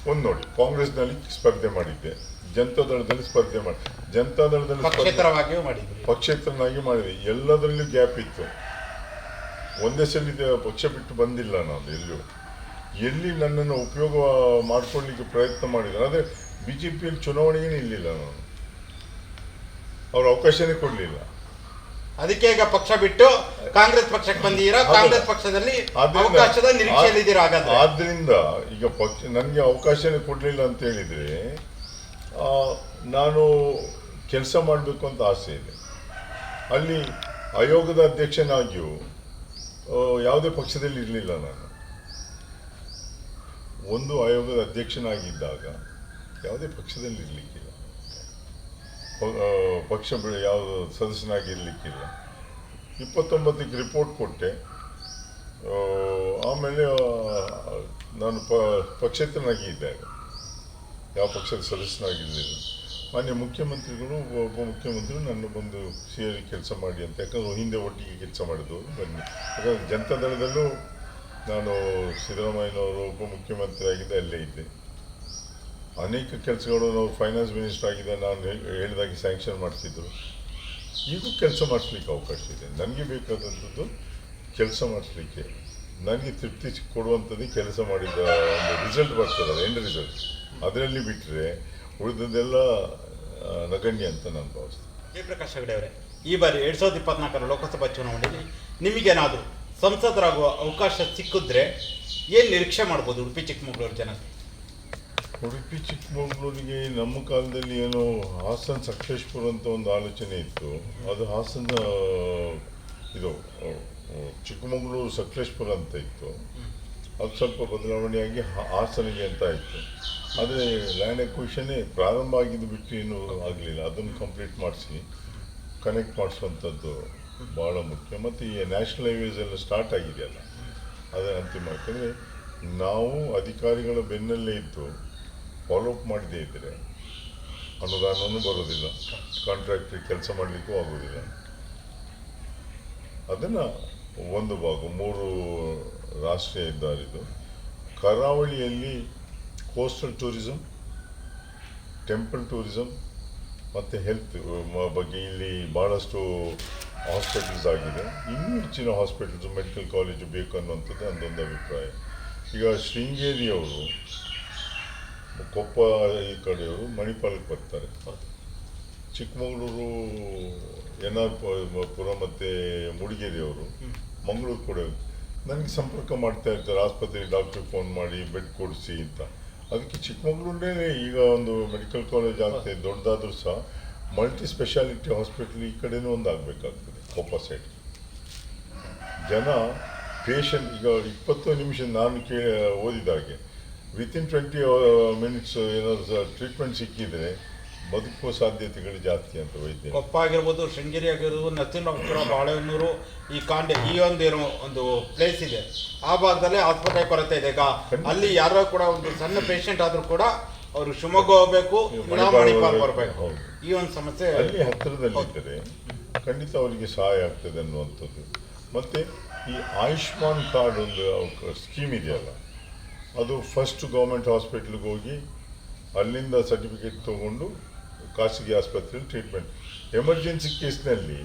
ಒಂದು ನೋಡಿ ಕಾಂಗ್ರೆಸ್ನಲ್ಲಿ ಸ್ಪರ್ಧೆ ಮಾಡಿದ್ದೆ. ಜನತಾದಳದಲ್ಲಿ ಸ್ಪರ್ಧೆ ಮಾಡಿ ಜನತಾದಳದಲ್ಲಿ ದಳದಲ್ಲಿ ಪಕ್ಷೇತರವಾಗಿಯೂ ಮಾಡಿದ್ರಿ. ಪಕ್ಷೇತರನಾಗಿ ಮಾಡಿದೆ. ಎಲ್ಲದರಲ್ಲೂ ಗ್ಯಾಪ್ ಇತ್ತು. ಒಂದೇ ಸಲ ಪಕ್ಷ ಬಿಟ್ಟು ಬಂದಿಲ್ಲ ನಾನು ಎಲ್ಲೂ. ಎಲ್ಲಿ ನನ್ನನ್ನು ಉಪಯೋಗ ಮಾಡ್ಕೊಳ್ಳಿಕ್ಕೆ ಪ್ರಯತ್ನ ಮಾಡಿದ್ದಾರೆ ಆದರೆ ಬಿ ಜೆ ಪಿಯಲ್ಲಿ ಚುನಾವಣೆಗೆ ಇಲ್ಲಿಲ್ಲ ನಾನು. ಅವ್ರ ಅವಕಾಶನೇ ಕೊಡಲಿಲ್ಲ. ಅದಕ್ಕೆ ಈಗ ಪಕ್ಷ ಬಿಟ್ಟು ಕಾಂಗ್ರೆಸ್ ಪಕ್ಷಕ್ಕೆ ಬಂದಿದ್ದೀರಾ? ಕಾಂಗ್ರೆಸ್ ಪಕ್ಷದಲ್ಲಿ ಅವಕಾಶದ ನಿರೀಕ್ಷೆಯಲ್ಲಿದ್ದೀರಾ ಹಾಗಾದ್ರೆ? ಆದ್ರಿಂದ ಈಗ ಪಕ್ಷ ನನಗೆ ಅವಕಾಶ ಕೊಡಲಿಲ್ಲ ಅಂತ ಹೇಳಿದ್ರೆ ನಾನು ಕೆಲಸ ಮಾಡಬೇಕು ಅಂತ ಆಸೆ ಇದೆ. ಅಲ್ಲಿ ಆಯೋಗದ ಅಧ್ಯಕ್ಷನಾಗಿಯೂ ಯಾವುದೇ ಪಕ್ಷದಲ್ಲಿ ಇರಲಿಲ್ಲ ನಾನು. ಒಂದು ಆಯೋಗದ ಅಧ್ಯಕ್ಷನಾಗಿದ್ದಾಗ ಯಾವುದೇ ಪಕ್ಷದಲ್ಲಿ ಇರಲಿಕ್ಕಿಲ್ಲ ಪಕ್ಷ ಯಾವುದು ಸದಸ್ಯನಾಗಿ ಇರಲಿಕ್ಕಿಲ್ಲ. ಇಪ್ಪತ್ತೊಂಬತ್ತಕ್ಕೆ ರಿಪೋರ್ಟ್ ಕೊಟ್ಟೆ. ಆಮೇಲೆ ನಾನು ಪ ಪಕ್ಷೇತರನಾಗಿ ಇದ್ದಾಗ, ಯಾವ ಪಕ್ಷದ ಸದಸ್ಯನಾಗಿರಲಿಲ್ಲ ಮಾನ್ಯ ಮುಖ್ಯಮಂತ್ರಿಗಳು, ಒಬ್ಬ ಮುಖ್ಯಮಂತ್ರಿ ನನ್ನ ಬಂದು ಸೇರಿ ಕೆಲಸ ಮಾಡಿ ಅಂತ, ಯಾಕಂದ್ರೆ ಹಿಂದೆ ಒಟ್ಟಿಗೆ ಕೆಲಸ ಮಾಡಿದವರು ಬನ್ನಿ. ಯಾಕಂದ್ರೆ ಜನತಾದಳದಲ್ಲೂ ನಾನು ಸಿದ್ದರಾಮಯ್ಯನವರು ಉಪಮುಖ್ಯಮಂತ್ರಿ ಆಗಿದ್ದೆ ಅಲ್ಲೇ ಇದ್ದೆ. ಅನೇಕ ಕೆಲಸಗಳು ನಾವು ಫೈನಾನ್ಸ್ ಮಿನಿಸ್ಟರ್ ಆಗಿದೆ ನಾನು ಹೇಳಿದಾಗಿ ಸ್ಯಾಂಕ್ಷನ್ ಮಾಡ್ತಿದ್ದರು ಈಗೂ ಕೆಲಸ ಮಾಡಿಸ್ಲಿಕ್ಕೆ ಅವಕಾಶ ಇದೆ. ನನಗೆ ಬೇಕಾದಂಥದ್ದು ಕೆಲಸ ಮಾಡಿಸ್ಲಿಕ್ಕೆ. ನನಗೆ ತೃಪ್ತಿ ಕೊಡುವಂಥದ್ದು ಕೆಲಸ ಮಾಡಿದ ಒಂದು ರಿಸಲ್ಟ್ ಬರ್ತದಲ್ಲ ಎಂಡ್ ರಿಸಲ್ಟ್ ಅದರಲ್ಲಿ ಬಿಟ್ಟರೆ ಉಳಿದದ್ದೆಲ್ಲ ನಗಣ್ಯ ಅಂತ ನಾನು ಭಾವಿಸ್ತೇನೆ. ಜಯಪ್ರಕಾಶ್ ಹೆಗಡೆ ಅವರೇ, ಈ ಬಾರಿ ಎರಡು ಸಾವಿರದ ಇಪ್ಪತ್ನಾಲ್ಕರ ಲೋಕಸಭಾ ಚುನಾವಣೆಯಲ್ಲಿ ನಿಮಗೇನಾದರೂ ಸಂಸದರಾಗುವ ಅವಕಾಶ ಸಿಕ್ಕಿದ್ರೆ ಏನು ನಿರೀಕ್ಷೆ ಮಾಡ್ಬೋದು ಉಡುಪಿ ಚಿಕ್ಕಮಗಳೂರು ಜನತೆ? ಉಡುಪಿ ಚಿಕ್ಕಮಗಳೂರಿಗೆ ನಮ್ಮ ಕಾಲದಲ್ಲಿ ಏನು ಹಾಸನ ಸಕಲೇಶ್ಪುರ ಅಂತ ಒಂದು ಆಲೋಚನೆ ಇತ್ತು. ಅದು ಹಾಸನ, ಇದು ಚಿಕ್ಕಮಗ್ಳೂರು ಸಕಲೇಶ್ಪುರ ಅಂತ ಇತ್ತು. ಅದು ಸ್ವಲ್ಪ ಬದಲಾವಣೆಯಾಗಿ ಹಾಸನಿಗೆ ಅಂತ ಇತ್ತು. ಆದರೆ ಲ್ಯಾಂಡ್ ಎಕ್ವಿಷನ್ನೇ ಪ್ರಾರಂಭ ಆಗಿದ್ದು ಬಿಟ್ಟು ಏನೂ ಆಗಲಿಲ್ಲ. ಅದನ್ನು ಕಂಪ್ಲೀಟ್ ಮಾಡಿಸಿ, ಕನೆಕ್ಟ್ ಮಾಡಿಸುವಂಥದ್ದು ಭಾಳ ಮುಖ್ಯ. ಮತ್ತು ಈ ನ್ಯಾಷನಲ್ ಹೈವೇಸ್ ಎಲ್ಲ ಸ್ಟಾರ್ಟ್ ಆಗಿದೆಯಲ್ಲ ಅದೇ ಅಂತಿಮ ಯಾಕಂದರೆ ನಾವು ಅಧಿಕಾರಿಗಳ ಬೆನ್ನಲ್ಲೇ ಇದ್ದು ಫಾಲೋಅಪ್ ಮಾಡದೇ ಇದ್ದರೆ ಅನುದಾನವೂ ಬರೋದಿಲ್ಲ. ಕಾಂಟ್ರಾಕ್ಟ್ರಿ ಕೆಲಸ ಮಾಡಲಿಕ್ಕೂ ಆಗೋದಿಲ್ಲ. ಅದನ್ನು ಒಂದು ಭಾಗ, ಮೂರು ರಾಷ್ಟ್ರೀಯ ಇದ್ದಾರಿದು ಕರಾವಳಿಯಲ್ಲಿ ಕೋಸ್ಟಲ್ ಟೂರಿಸಂ ಟೆಂಪಲ್ ಟೂರಿಸಂ ಮತ್ತು ಹೆಲ್ತ್ ಬಗ್ಗೆ ಇಲ್ಲಿ ಭಾಳಷ್ಟು ಹಾಸ್ಪಿಟಲ್ಸ್ ಆಗಿದೆ. ಇನ್ನೂ ಹೆಚ್ಚಿನ ಹಾಸ್ಪಿಟಲ್ಸು ಮೆಡಿಕಲ್ ಕಾಲೇಜು ಬೇಕು ಅನ್ನುವಂಥದ್ದು ಅಂದೊಂದು ಅಭಿಪ್ರಾಯ. ಈಗ ಶೃಂಗೇರಿಯವರು ಕೊಪ್ಪ ಈ ಕಡೆಯವರು ಮಣಿಪಾಲಕ್ಕೆ ಬರ್ತಾರೆ. ಚಿಕ್ಕಮಗಳೂರು ಎನ್ ಆರ್ ಪುರ ಮತ್ತು ಮೂಡಿಗೇರಿಯವರು ಮಂಗಳೂರು ಕೂಡ ನನಗೆ ಸಂಪರ್ಕ ಮಾಡ್ತಾ ಇರ್ತಾರೆ, ಆಸ್ಪತ್ರೆಗೆ ಡಾಕ್ಟ್ರಿಗೆ ಫೋನ್ ಮಾಡಿ ಬೆಡ್ ಕೊಡಿಸಿ ಅಂತ. ಅದಕ್ಕೆ ಚಿಕ್ಕಮಗಳೂರೇ ಈಗ ಒಂದು ಮೆಡಿಕಲ್ ಕಾಲೇಜ್ ಆಗ್ತದೆ ದೊಡ್ಡದಾದ್ರೂ ಸಹ ಮಲ್ಟಿ ಸ್ಪೆಷಾಲಿಟಿ ಹಾಸ್ಪಿಟ್ಲ್ ಈ ಕಡೆನೂ ಒಂದು ಆಗಬೇಕಾಗ್ತದೆ ಕೊಪ್ಪ ಸೈಡ್ ಜನ ಪೇಷಂಟ್ ಈಗ ಇಪ್ಪತ್ತು ನಿಮಿಷ ನಾನು ಕೇ ಓದಿದಾಗೆ ವಿತಿನ್ ಟ್ವೆಂಟಿ ಮಿನಿಟ್ಸ್ ಏನಾದ್ರು ಟ್ರೀಟ್ಮೆಂಟ್ ಸಿಕ್ಕಿದ್ರೆ ಬದುಕುವ ಸಾಧ್ಯತೆಗಳು ಜಾಸ್ತಿ ಅಂತ ವೈದ್ಯ ಕೊಪ್ಪ ಆಗಿರ್ಬೋದು ಶೃಂಗೇರಿ ಆಗಿರ್ಬೋದು ನರಸಿಂಹಪುರ ಬಾಳೆಹೊನ್ನೂರು ಈ ಕಾಂಡೆ ಈ ಒಂದು ಏನೋ ಒಂದು ಪ್ಲೇಸ್ ಇದೆ. ಆ ಭಾಗದಲ್ಲಿ ಆಸ್ಪತ್ರೆ ಕೊರತೆ ಇದೆ. ಈಗ ಅಲ್ಲಿ ಯಾರೋ ಕೂಡ ಒಂದು ಸಣ್ಣ ಪೇಷಂಟ್ ಆದರೂ ಕೂಡ ಅವರು ಶಿವಮೊಗ್ಗ ಹೋಗಬೇಕು ಬರಬೇಕು. ಈ ಒಂದು ಸಮಸ್ಯೆ ಅಲ್ಲಿ ಹತ್ತಿರದಲ್ಲಿದ್ದರೆ ಖಂಡಿತ ಅವರಿಗೆ ಸಹಾಯ ಆಗ್ತದೆ ಅನ್ನುವಂಥದ್ದು. ಮತ್ತು ಈ ಆಯುಷ್ಮಾನ್ ಕಾರ್ಡ್ ಒಂದು ಸ್ಕೀಮ್ ಇದೆಯಲ್ಲ ಅದು ಫಸ್ಟ್ ಗೌರ್ಮೆಂಟ್ ಹಾಸ್ಪಿಟ್ಲಿಗೆ ಹೋಗಿ ಅಲ್ಲಿಂದ ಸರ್ಟಿಫಿಕೇಟ್ ತೊಗೊಂಡು ಖಾಸಗಿ ಆಸ್ಪತ್ರೆಯಲ್ಲಿ ಟ್ರೀಟ್ಮೆಂಟ್ ಎಮರ್ಜೆನ್ಸಿ ಕೇಸ್ನಲ್ಲಿ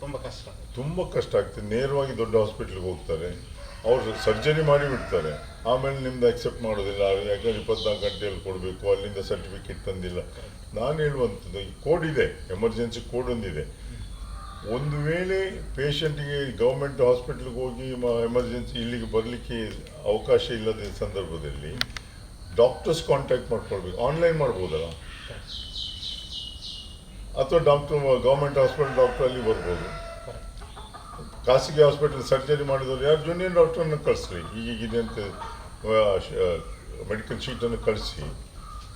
ತುಂಬ ಕಷ್ಟ. ತುಂಬ ಕಷ್ಟ ಆಗ್ತದೆ. ನೇರವಾಗಿ ದೊಡ್ಡ ಹಾಸ್ಪಿಟ್ಲಿಗೆ ಹೋಗ್ತಾರೆ. ಅವರು ಸರ್ಜರಿ ಮಾಡಿ ಬಿಡ್ತಾರೆ. ಆಮೇಲೆ ನಿಮ್ದು ಅಕ್ಸೆಪ್ಟ್ ಮಾಡೋದಿಲ್ಲ. ಯಾಕಂದ್ರೆ ಇಪ್ಪತ್ನಾಲ್ಕು ಗಂಟೆಯಲ್ಲಿ ಕೊಡಬೇಕು. ಅಲ್ಲಿಂದ ಸರ್ಟಿಫಿಕೇಟ್ ತಂದಿಲ್ಲ. ನಾನು ಹೇಳುವಂಥದ್ದು ಈ ಕೋಡ್ ಇದೆ. ಎಮರ್ಜೆನ್ಸಿ ಕೋಡ್ ಒಂದಿದೆ. ಒಂದು ವೇಳೆ ಪೇಷಂಟ್ಗೆ ಗೌರ್ಮೆಂಟ್ ಹಾಸ್ಪಿಟ್ಲಿಗೆ ಹೋಗಿ ಎಮರ್ಜೆನ್ಸಿ ಇಲ್ಲಿಗೆ ಬರಲಿಕ್ಕೆ ಅವಕಾಶ ಇಲ್ಲದ ಸಂದರ್ಭದಲ್ಲಿ ಡಾಕ್ಟರ್ಸ್ ಕಾಂಟ್ಯಾಕ್ಟ್ ಮಾಡ್ಕೊಳ್ಬೇಕು. ಆನ್ಲೈನ್ ಮಾಡ್ಬೋದಲ್ಲ? ಅಥವಾ ಡಾಕ್ಟರ್, ಗೌರ್ಮೆಂಟ್ ಹಾಸ್ಪಿಟಲ್ ಡಾಕ್ಟರ್ ಅಲ್ಲಿ ಬರ್ಬೋದು. ಖಾಸಗಿ ಹಾಸ್ಪಿಟಲ್ ಸರ್ಜರಿ ಮಾಡಿದವರು ಯಾರು? ಜೂನಿಯರ್ ಡಾಕ್ಟರ್ನ ಕಳಿಸ್ರಿ. ಈಗೀಗಿದೆ ಅಂತ ಮೆಡಿಕಲ್ ಶೀಟನ್ನು ಕಳಿಸಿ,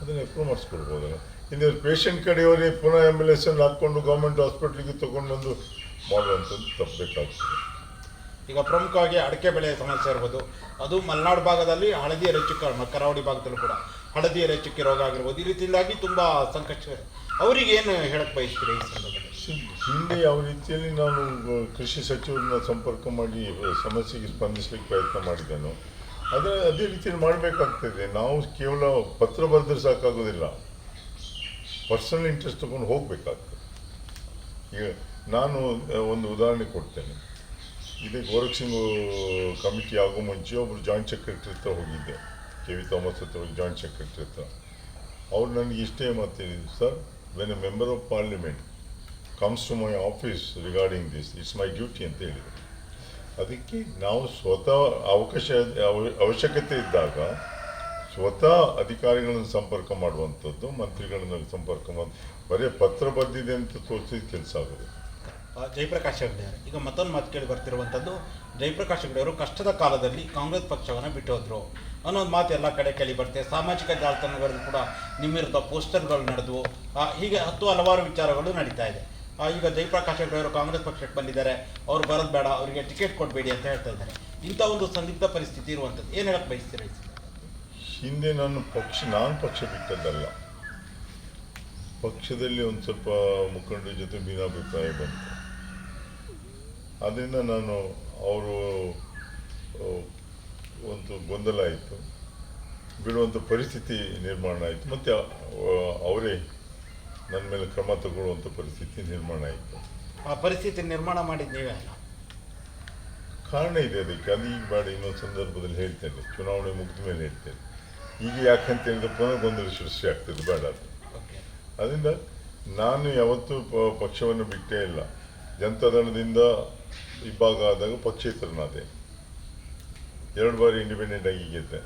ಅದನ್ನು ಅಪ್ರೂವ್ ಮಾಡಿಸ್ಕೊಡ್ಬೋದಲ್ಲ? ಇನ್ನು ಪೇಷಂಟ್ ಕಡೆಯವರೇ ಪುನಃ ಆ್ಯಂಬುಲೆನ್ಸನ್ನು ಹಾಕ್ಕೊಂಡು ಗೌರ್ಮೆಂಟ್ ಹಾಸ್ಪಿಟ್ಲಿಗೆ ತೊಗೊಂಡು ಬಂದು ಮಾಡುವಂಥದ್ದು ತಪ್ಪಬೇಕಾಗ್ತದೆ. ಈಗ ಪ್ರಮುಖವಾಗಿ ಅಡಿಕೆ ಬೆಳೆ ಸಮಸ್ಯೆ ಇರ್ಬೋದು. ಅದು ಮಲೆನಾಡು ಭಾಗದಲ್ಲಿ ಹಳದಿ ಎಲೆಚುಕ್ಕೆ ಕರಾವಳಿ ಭಾಗದಲ್ಲೂ ಕೂಡ ಹಳದಿ ರೆಚ್ಚುಕ್ಕೆ ರೋಗ ಆಗಿರ್ಬೋದು. ಈ ರೀತಿಯಿಂದಾಗಿ ತುಂಬ ಸಂಕಷ್ಟ ಅವರಿಗೆ ಏನು ಹೇಳಕ್ಕೆ ಬಯಸ್ತೀರಿ ಈ ಸಂದರ್ಭದಲ್ಲಿ? ಹಿಂದೆ ಯಾವ ರೀತಿಯಲ್ಲಿ ನಾನು ಕೃಷಿ ಸಚಿವರನ್ನ ಸಂಪರ್ಕ ಮಾಡಿ ಸಮಸ್ಯೆಗೆ ಸ್ಪಂದಿಸಲಿಕ್ಕೆ ಪ್ರಯತ್ನ ಮಾಡಿದ್ದೇನೋ ಅದೇ ಅದೇ ರೀತಿಯಲ್ಲಿ ಮಾಡಬೇಕಾಗ್ತದೆ. ನಾವು ಕೇವಲ ಪತ್ರ ಬರೆದ್ರೆ ಸಾಕಾಗೋದಿಲ್ಲ. ಪರ್ಸನಲ್ ಇಂಟ್ರೆಸ್ಟ್ ತಗೊಂಡು ಹೋಗಬೇಕಾಗ್ತದೆ. ಈಗ ನಾನು ಒಂದು ಉದಾಹರಣೆ ಕೊಡ್ತೇನೆ. ಇದೇ ಗೋರಖ್ ಸಿಂಗ್ ಕಮಿಟಿ ಆಗೋ ಮುಂಚೆ ಒಬ್ಬರು ಜಾಯಿಂಟ್ ಸೆಕ್ರೆಟರಿ ಹತ್ರ ಹೋಗಿದ್ದೆ. ಕೆ ವಿ ಥಾಮಸ್ ಹತ್ರ ಹೋಗಿ ಜಾಯಿಂಟ್ ಸೆಕ್ರೆಟರಿ ಹತ್ರ. ಅವ್ರು ನನಗೆ ಇಷ್ಟೇ ಮಾತೇಳಿದ್ರು sir when a member of parliament comes to my office regarding this it's my duty ಅಂತ ಹೇಳಿದರು. ಅದಕ್ಕೆ ನಾವು ಸ್ವತಃ ಅವಕಾಶ, ಅವ- ಅವಶ್ಯಕತೆ ಇದ್ದಾಗ ಸ್ವತಃ ಅಧಿಕಾರಿಗಳನ್ನು ಸಂಪರ್ಕ ಮಾಡುವಂಥದ್ದು ಮಂತ್ರಿಗಳನ್ನ ಸಂಪರ್ಕ ಮಾಡಿ ಬರೀ ಪತ್ರ ಬಂದಿದೆ ಅಂತ ತೋರಿಸಿದ ಕೆಲಸ ಆಗೋದು. ಆ, ಜಯಪ್ರಕಾಶ್ ಹೆಗಡೆ ಈಗ ಮತ್ತೊಂದು ಮಾತು ಕೇಳಿ ಬರ್ತಿರುವಂಥದ್ದು ಜಯಪ್ರಕಾಶ್ ಹೆಗಡೆ ಅವರು ಕಷ್ಟದ ಕಾಲದಲ್ಲಿ ಕಾಂಗ್ರೆಸ್ ಪಕ್ಷವನ್ನು ಬಿಟ್ಟು ಹೋದ್ರು. ಅನ್ನೋ ಒಂದು ಮಾತು ಎಲ್ಲ ಕಡೆ ಕೇಳಿ ಬರ್ತದೆ ಸಾಮಾಜಿಕ ಜಾಲತಾಣಗಳಲ್ಲಿ ಕೂಡ ನಿಮ್ಮಿರದ ಪೋಸ್ಟರ್ಗಳು ನಡೆದವು. ಹೀಗೆ ಹತ್ತು ಹಲವಾರು ವಿಚಾರಗಳು ನಡೀತಾ ಇದೆ. ಈಗ ಜಯಪ್ರಕಾಶ್ ಹೆಗಡೆ ಅವರು ಕಾಂಗ್ರೆಸ್ ಪಕ್ಷಕ್ಕೆ ಬಂದಿದ್ದಾರೆ. ಅವ್ರು ಬರೋದು ಬೇಡ ಅವರಿಗೆ ಟಿಕೆಟ್ ಕೊಡಬೇಡಿ ಅಂತ ಹೇಳ್ತಾ ಇದ್ದಾರೆ. ಇಂಥ ಒಂದು ಸಂದಿಗ್ಧ ಪರಿಸ್ಥಿತಿ ಇರುವಂಥದ್ದು ಏನು ಹೇಳಕ್ಕೆ ಬಯಸ್ತೀರಾ? ಹಿಂದೆ ನಾನು ಪಕ್ಷ ನಾನು ಪಕ್ಷ ಬಿಟ್ಟದ್ದಲ್ಲ. ಪಕ್ಷದಲ್ಲಿ ಒಂದು ಸ್ವಲ್ಪ ಮುಖಂಡರ ಜೊತೆ ಭಿನ್ನಾಭಿಪ್ರಾಯ ಬಂತು. ಅದರಿಂದ ನಾನು ಅವರು ಒಂದು ಗೊಂದಲ ಆಯಿತು. ಬಿಡುವಂಥ ಪರಿಸ್ಥಿತಿ ನಿರ್ಮಾಣ ಆಯಿತು. ಮತ್ತು ಅವರೇ ನನ್ನ ಮೇಲೆ ಕ್ರಮ ತಗೊಳ್ಳುವಂಥ ಪರಿಸ್ಥಿತಿ ನಿರ್ಮಾಣ ಆಯಿತು. ಆ ಪರಿಸ್ಥಿತಿ ನಿರ್ಮಾಣ ಮಾಡಿದ ನೀವೇ ಅಲ್ಲ? ಕಾರಣ ಇದೆ ಅದಕ್ಕೆ. ಅದು ಈಗ ಬೇಡ ಇನ್ನೊಂದು ಸಂದರ್ಭದಲ್ಲಿ ಹೇಳ್ತೇನೆ. ಚುನಾವಣೆ ಮುಗಿದ ಮೇಲೆ ಹೇಳ್ತೇನೆ. ಈಗ ಯಾಕಂತ ಹೇಳಿದ್ರೆ ಪುನಃ ಗೊಂದಲ ಸೃಷ್ಟಿ ಆಗ್ತದೆ ಬೇಡ ಅದು. ಅದರಿಂದ ನಾನು ಯಾವತ್ತೂ ಪಕ್ಷವನ್ನು ಬಿಟ್ಟೇ ಇಲ್ಲ. ಜನತಾದಳದಿಂದ ಇಬ್ಬಾಗ ಆದಾಗ ಪಕ್ಷೇತರನಾದೆ. ಎರಡು ಬಾರಿ ಇಂಡಿಪೆಂಡೆಂಟ್ ಆಗಿ ಗೆದ್ದೆ.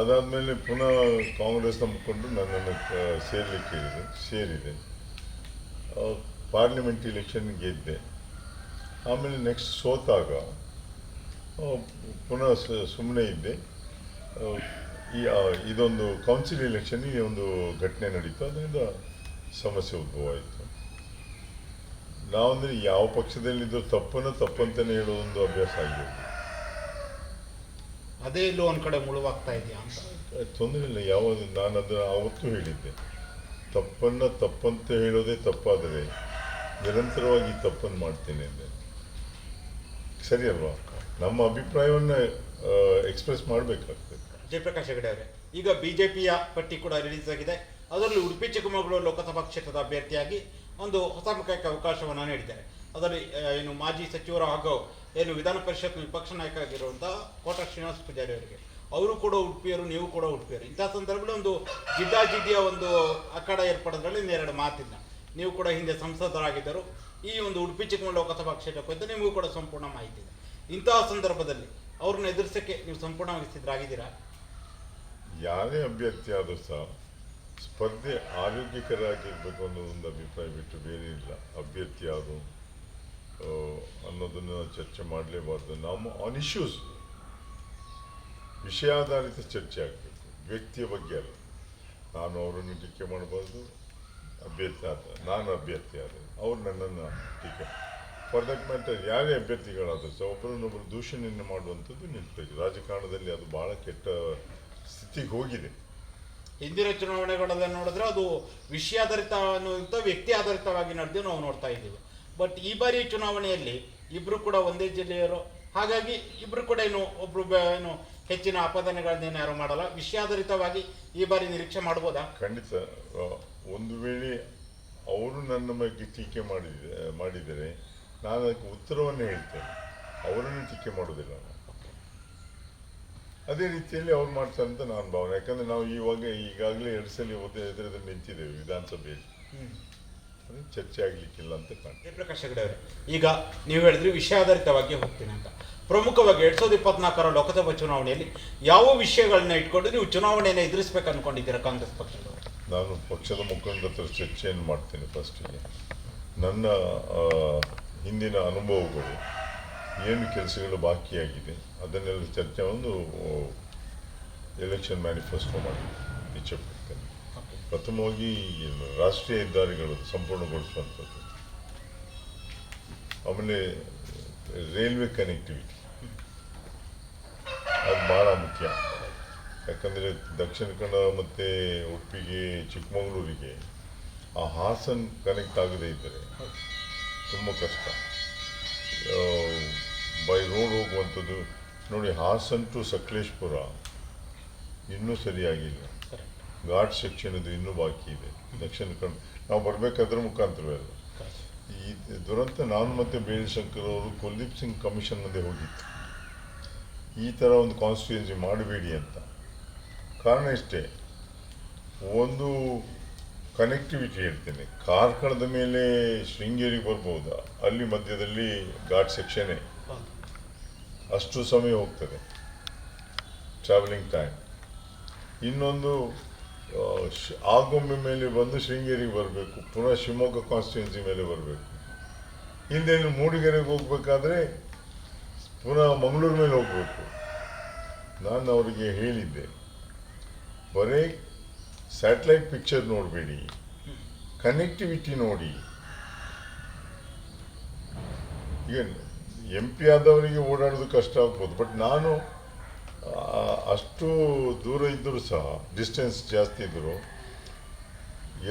ಅದಾದಮೇಲೆ ಪುನಃ ಕಾಂಗ್ರೆಸ್ ನಂಬಿಕೊಂಡು ನನ್ನನ್ನು ಸೇರಲಿಕ್ಕೆ ಸೇರಿದೆ. ಪಾರ್ಲಿಮೆಂಟ್ ಇಲೆಕ್ಷನ್ ಗೆದ್ದೆ. ಆಮೇಲೆ ನೆಕ್ಸ್ಟ್ ಸೋತಾಗ ಪುನಃ ಸುಮ್ಮನೆ ಇದ್ದೆ. ಈ ಇದೊಂದು ಕೌನ್ಸಿಲ್ ಎಲೆಕ್ಷನ್ ಈ ಒಂದು ಘಟನೆ ನಡೀತು. ಅದರಿಂದ ಸಮಸ್ಯೆ ಉದ್ಭವ ಆಯಿತು. ನಾವಂದ್ರೆ ಯಾವ ಪಕ್ಷದಲ್ಲಿದ್ದು ತಪ್ಪನ್ನು ತಪ್ಪಂತಾನೆ ಒಂದು ಅಭ್ಯಾಸ ಆಗಿದೆ. ಅದೇ ಇಲ್ಲೂ ಒಂದ್ ಕಡೆ ಮುಳುವಾಗ್ತಾ ಇದೆಯಾ ತೊಂದರೆ ಇಲ್ಲ. ಯಾವ ನಾನು ಅದನ್ನು ಆವತ್ತು ಹೇಳಿದ್ದೆ. ತಪ್ಪನ್ನು ತಪ್ಪಂತ ಹೇಳೋದೇ ತಪ್ಪಾದರೆ ನಿರಂತರವಾಗಿ ತಪ್ಪನ್ನು ಮಾಡ್ತೇನೆ ಅಂದೆ. ಸರಿ ಅಲ್ವಾ? ನಮ್ಮ ಅಭಿಪ್ರಾಯವನ್ನು ಎಕ್ಸ್ಪ್ರೆಸ್ ಮಾಡಬೇಕಾಗ್ತದೆ. ಜಯಪ್ರಕಾಶ್ ಹೆಗಡೆ ಅವರೇ. ಈಗ ಬಿಜೆಪಿಯ ಪಟ್ಟಿ ಕೂಡ ರಿಲೀಸ್ ಆಗಿದೆ. ಅದರಲ್ಲಿ ಉಡುಪಿ, ಚಿಕ್ಕಮಗಳೂರು ಲೋಕಸಭಾ ಕ್ಷೇತ್ರದ ಅಭ್ಯರ್ಥಿಯಾಗಿ ಒಂದು ಹೊಸ ಮುಖಕ್ಕೆ ಅವಕಾಶವನ್ನು ನೀಡಿದ್ದಾರೆ. ಅದರಲ್ಲಿ ಏನು ಮಾಜಿ ಸಚಿವರು ಹಾಗೂ ಏನು ವಿಧಾನ ಪರಿಷತ್ ವಿಪಕ್ಷ ನಾಯಕ ಆಗಿರುವಂತಹ ಕೋಟ ಶ್ರೀನಿವಾಸ ಪೂಜಾರಿ ಅವರಿಗೆ. ಅವರು ಕೂಡ ಉಡುಪಿಯರು ನೀವು ಕೂಡ ಉಡುಪಿಯರು ಇಂಥ ಸಂದರ್ಭದಲ್ಲಿ ಒಂದು ಜಿದ್ದಾಜಿದ್ದಿಯ ಒಂದು ಅಖಾಡ ಏರ್ಪಡೋದ್ರಲ್ಲಿ ಇನ್ನೆರಡು ಮಾತಿಲ್ಲ. ನೀವು ಕೂಡ ಹಿಂದೆ ಸಂಸದರಾಗಿದ್ದರು. ಈ ಒಂದು ಉಡುಪಿ, ಚಿಕ್ಕಮಗಳೂರು ಲೋಕಸಭಾ ಕ್ಷೇತ್ರ ಕುರಿತು ನಿಮಗೂ ಕೂಡ ಸಂಪೂರ್ಣ ಮಾಹಿತಿ ಇದೆ. ಇಂತಹ ಸಂದರ್ಭದಲ್ಲಿ ಅವ್ರನ್ನ ಎದುರಿಸಕ್ಕೆ ನೀವು ಸಂಪೂರ್ಣವಾಗಿ ಸಿದ್ಧರಾಗಿದ್ದೀರಾ? ಯಾರೇ ಅಭ್ಯರ್ಥಿ ಆದರೂ ಸಹ ಸ್ಪರ್ಧೆ ಆರೋಗ್ಯಕರಾಗಿರ್ಬೇಕು ಅನ್ನೋದೊಂದು ಅಭಿಪ್ರಾಯ ಬಿಟ್ಟು ಬೇರೆ ಇಲ್ಲ. ಅಭ್ಯರ್ಥಿ ಯಾರು ಅನ್ನೋದನ್ನು ಚರ್ಚೆ ಮಾಡಲೇಬಾರ್ದು. ನಮ್ಮ ಆನ್ ಇಶ್ಯೂಸ್ ವಿಷಯಾಧಾರಿತ ಚರ್ಚೆ ಆಗಬೇಕು. ವ್ಯಕ್ತಿಯ ಬಗ್ಗೆ ಅಲ್ಲ. ನಾನು ಅವರನ್ನು ಟೀಕೆ ಮಾಡಬಾರ್ದು. ಅಭ್ಯರ್ಥಿ ಆದ, ನಾನು ಅಭ್ಯರ್ಥಿ ಆದ. ಅವ್ರು ನನ್ನನ್ನು ಟೀಕೆ ಫಾರ್ ದಟ್ ಮ್ಯಾಟರ್ ಯಾರೇ ಅಭ್ಯರ್ಥಿಗಳಾದರೂ ಸಹ ಒಬ್ಬರನ್ನೊಬ್ಬರು ದೂಷಣೆಯನ್ನು ಮಾಡುವಂಥದ್ದು ನಿಲ್ಬೇಕು ರಾಜಕಾರಣದಲ್ಲಿ ಅದು ಭಾಳ ಕೆಟ್ಟ ಸ್ಥಿತಿಗೆ ಹೋಗಿದೆ. ಹಿಂದಿನ ಚುನಾವಣೆಗಳಲ್ಲಿ ನೋಡಿದ್ರೆ ಅದು ವಿಷಯಾಧಾರಿತ ಅನ್ನೋಂಥ ವ್ಯಕ್ತಿ ಆಧಾರಿತವಾಗಿ ನಡೆದು ನಾವು ನೋಡ್ತಾ ಇದ್ದೀವಿ. ಬಟ್ ಈ ಬಾರಿ ಚುನಾವಣೆಯಲ್ಲಿ ಇಬ್ಬರು ಕೂಡ ಒಂದೇ ಜಿಲ್ಲೆಯವರು. ಹಾಗಾಗಿ ಇಬ್ಬರು ಕೂಡ ಏನು ಒಬ್ರು ಬ- ಏನು ಹೆಚ್ಚಿನ ಅಪದಾನಗಳನ್ನೇನು ಯಾರು ಮಾಡಲ್ಲ. ವಿಷಯಾಧಾರಿತವಾಗಿ ಈ ಬಾರಿ ನಿರೀಕ್ಷೆ ಮಾಡ್ಬೋದಾ? ಖಂಡಿತ. ಒಂದು ವೇಳೆ ಅವರು ನನ್ನ ಬಗ್ಗೆ ಟೀಕೆ ಮಾಡಿದ ಮಾಡಿದರೆ ನಾನು ಅದಕ್ಕೆ ಉತ್ತರವನ್ನು ಹೇಳ್ತೇನೆ. ಅವರನ್ನು ಟೀಕೆ ಮಾಡೋದಿಲ್ಲ ನಾನು. ಅದೇ ರೀತಿಯಲ್ಲಿ ಅವ್ರು ಮಾಡ್ತಾರೆ ಅಂತ ನಾನು ಭಾವನೆ. ಯಾಕಂದ್ರೆ ನಾವು ಇವಾಗ ಈಗಾಗಲೇ ಎರಡು ಸಲ ಓದಿ ಎದುರಲ್ಲಿ ನಿಂತಿದ್ದೇವೆ ವಿಧಾನಸಭೆಯಲ್ಲಿ. ಅದು ಚರ್ಚೆ ಆಗ್ಲಿಕ್ಕಿಲ್ಲ ಅಂತ ಕಾಣ್ತದೆ. ಪ್ರಕಾಶ್ ಹೆಗಡೆ ಈಗ ನೀವು ಹೇಳಿದ್ರಿ ವಿಷಯಾಧಾರಿತವಾಗಿ ಹೋಗ್ತೀನಿ ಅಂತ. ಪ್ರಮುಖವಾಗಿ ಎರಡ್ ಸಾವಿರದ ಇಪ್ಪತ್ನಾಲ್ಕರ ಲೋಕಸಭಾ ಚುನಾವಣೆಯಲ್ಲಿ ಯಾವ ವಿಷಯಗಳನ್ನ ಇಟ್ಕೊಂಡು ನೀವು ಚುನಾವಣೆಯನ್ನು ಎದುರಿಸಬೇಕು ಅನ್ಕೊಂಡಿದ್ದೀರಾ ಕಾಂಗ್ರೆಸ್ ಪಕ್ಷದವರು? ನಾನು ಪಕ್ಷದ ಮುಖಂಡರ ಹತ್ರ ಚರ್ಚೆಯನ್ನು ಮಾಡ್ತೇನೆ ಫಸ್ಟಿಗೆ ನನ್ನ ಹಿಂದಿನ ಅನುಭವಗಳು ಏನು ಕೆಲಸಗಳು ಬಾಕಿಯಾಗಿದೆ ಅದನ್ನೆಲ್ಲ ಚರ್ಚೆ ಒಂದು ಎಲೆಕ್ಷನ್ ಮ್ಯಾನಿಫೆಸ್ಟೋ ಮಾಡಿ ಇಚ್ಛೆಪಡ್ತೇನೆ ಪ್ರಥಮವಾಗಿ ರಾಷ್ಟ್ರೀಯ ಹೆದ್ದಾರಿಗಳು ಸಂಪೂರ್ಣಗೊಳಿಸುವಂಥದ್ದು. ಆಮೇಲೆ ರೈಲ್ವೆ ಕನೆಕ್ಟಿವಿಟಿ ಅದು ಭಾಳ ಮುಖ್ಯ. ಯಾಕಂದರೆ ದಕ್ಷಿಣ ಕನ್ನಡ ಮತ್ತು ಉಡುಪಿಗೆ ಚಿಕ್ಕಮಗಳೂರಿಗೆ ಆ ಹಾಸನ್ ಕನೆಕ್ಟ್ ಆಗದೇ ಇದ್ದರೆ ತುಂಬ ಕಷ್ಟ. ಬೈ ರೋಡ್ ಹೋಗುವಂಥದ್ದು. ನೋಡಿ ಹಾಸನ್ ಟು ಸಕಲೇಶ್ಪುರ ಇನ್ನೂ ಸರಿಯಾಗಿಲ್ಲ ಘಾಟ್ ಸೆಕ್ಷನ್ ಇದು ಇನ್ನೂ ಬಾಕಿ ಇದೆ. ದಕ್ಷಿಣ ಕನ್ನಡ ನಾವು ಬರಬೇಕಾದ್ರ ಮುಖಾಂತರವೇ ಅಲ್ಲ ಈ ದುರಂತ ನಾನು ಮತ್ತು ಬೇಳಶಂಕರ್ ಅವರು ಕುಲ್ದೀಪ್ ಸಿಂಗ್ ಕಮಿಷನ್ ಮುಂದೆ ಹೋಗಿತ್ತು. ಈ ಥರ ಒಂದು ಕಾನ್ಸ್ಟಿಟ್ಯೂನ್ಸಿ ಮಾಡಬೇಡಿ ಅಂತ. ಕಾರಣ ಇಷ್ಟೇ ಒಂದು ಕನೆಕ್ಟಿವಿಟಿ ಹೇಳ್ತೇನೆ. ಕಾರ್ಕಳದ ಮೇಲೆ ಶೃಂಗೇರಿಗೆ ಬರ್ಬೋದಾ? ಅಲ್ಲಿ ಮಧ್ಯದಲ್ಲಿ ಘಾಟ್ ಸೆಕ್ಷನೇ ಅಷ್ಟು ಸಮಯ ಹೋಗ್ತದೆ. ಟ್ರಾವೆಲಿಂಗ್ ಟೈಮ್ ಇನ್ನೊಂದು ಆಗುಂಬೆ ಮೇಲೆ ಬಂದು ಶೃಂಗೇರಿಗೆ ಬರಬೇಕು. ಪುನಃ ಶಿವಮೊಗ್ಗ ಕಾನ್ಸ್ಟಿಟ್ಯೂನ್ಸಿ ಮೇಲೆ ಬರಬೇಕು. ಹಿಂದೆ ಮೂಡಿಗೆರೆಗೆ ಹೋಗಬೇಕಾದ್ರೆ ಪುನಃ ಮಂಗಳೂರು ಮೇಲೆ ಹೋಗಬೇಕು. ನಾನು ಅವರಿಗೆ ಹೇಳಿದ್ದೆ. ಬರೀ ಸ್ಯಾಟಲೈಟ್ ಪಿಕ್ಚರ್ ನೋಡಬೇಡಿ. ಕನೆಕ್ಟಿವಿಟಿ ನೋಡಿ. ಈಗ ಎಂ ಪಿ ಆದವರಿಗೆ ಓಡಾಡೋದು ಕಷ್ಟ ಆಗ್ಬೋದು. ಬಟ್ ನಾನು ಅಷ್ಟು ದೂರ ಇದ್ದರೂ ಸಹ ಡಿಸ್ಟೆನ್ಸ್ ಜಾಸ್ತಿ ಇದ್ದರೂ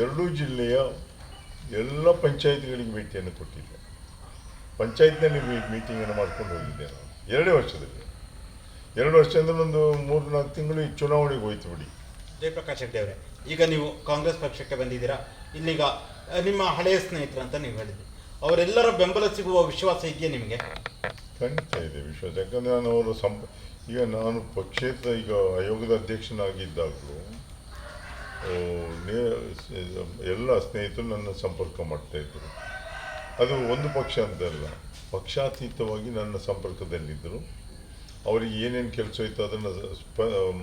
ಎರಡೂ ಜಿಲ್ಲೆಯ ಎಲ್ಲ ಪಂಚಾಯತ್ಗಳಿಗೆ ಭೇಟಿಯನ್ನು ಕೊಟ್ಟಿದ್ದೆ. ಪಂಚಾಯತ್ನಲ್ಲಿ ಮೀಟಿಂಗನ್ನು ಮಾಡ್ಕೊಂಡು ಹೋಗಿದ್ದೆ ನಾನು. ಎರಡೇ ವರ್ಷದಲ್ಲಿ. ಎರಡು ವರ್ಷ ಅಂದ್ರೆ ಒಂದು ಮೂರು ನಾಲ್ಕು ತಿಂಗಳು ಈ ಚುನಾವಣೆಗೆ ಹೋಯ್ತು ಬಿಡಿ. ಜಯಪ್ರಕಾಶ್ ಅವರೇ. ಈಗ ನೀವು ಕಾಂಗ್ರೆಸ್ ಪಕ್ಷಕ್ಕೆ ಬಂದಿದ್ದೀರಾ? ಇಲ್ಲಿಗ ನಿಮ್ಮ ಹಳೆಯ ಸ್ನೇಹಿತರು ಅಂತ ನೀವು ಹೇಳಿದ್ರಿ. ಅವರೆಲ್ಲರ ಬೆಂಬಲ ಸಿಗುವ ವಿಶ್ವಾಸ ಇದೆಯಾ ನಿಮಗೆ? ಖಂಡಿತ ಇದೆ ವಿಶ್ವಾಸ. ಯಾಕಂದರೆ ನಾನು ಅವರು ಸಂಪ, ಈಗ ನಾನು ಪಕ್ಷೇತರ ಈಗ ಆಯೋಗದ ಅಧ್ಯಕ್ಷನಾಗಿದ್ದಾಗಲೂ ಎಲ್ಲ ಸ್ನೇಹಿತರು ನನ್ನ ಸಂಪರ್ಕ ಮಾಡ್ತಾ ಇದ್ದರು. ಅದು ಒಂದು ಪಕ್ಷ ಅಂತಲ್ಲ, ಪಕ್ಷಾತೀತವಾಗಿ ನನ್ನ ಸಂಪರ್ಕದಲ್ಲಿದ್ದರು. ಅವರಿಗೆ ಏನೇನು ಕೆಲಸ ಇತ್ತು ಅದನ್ನು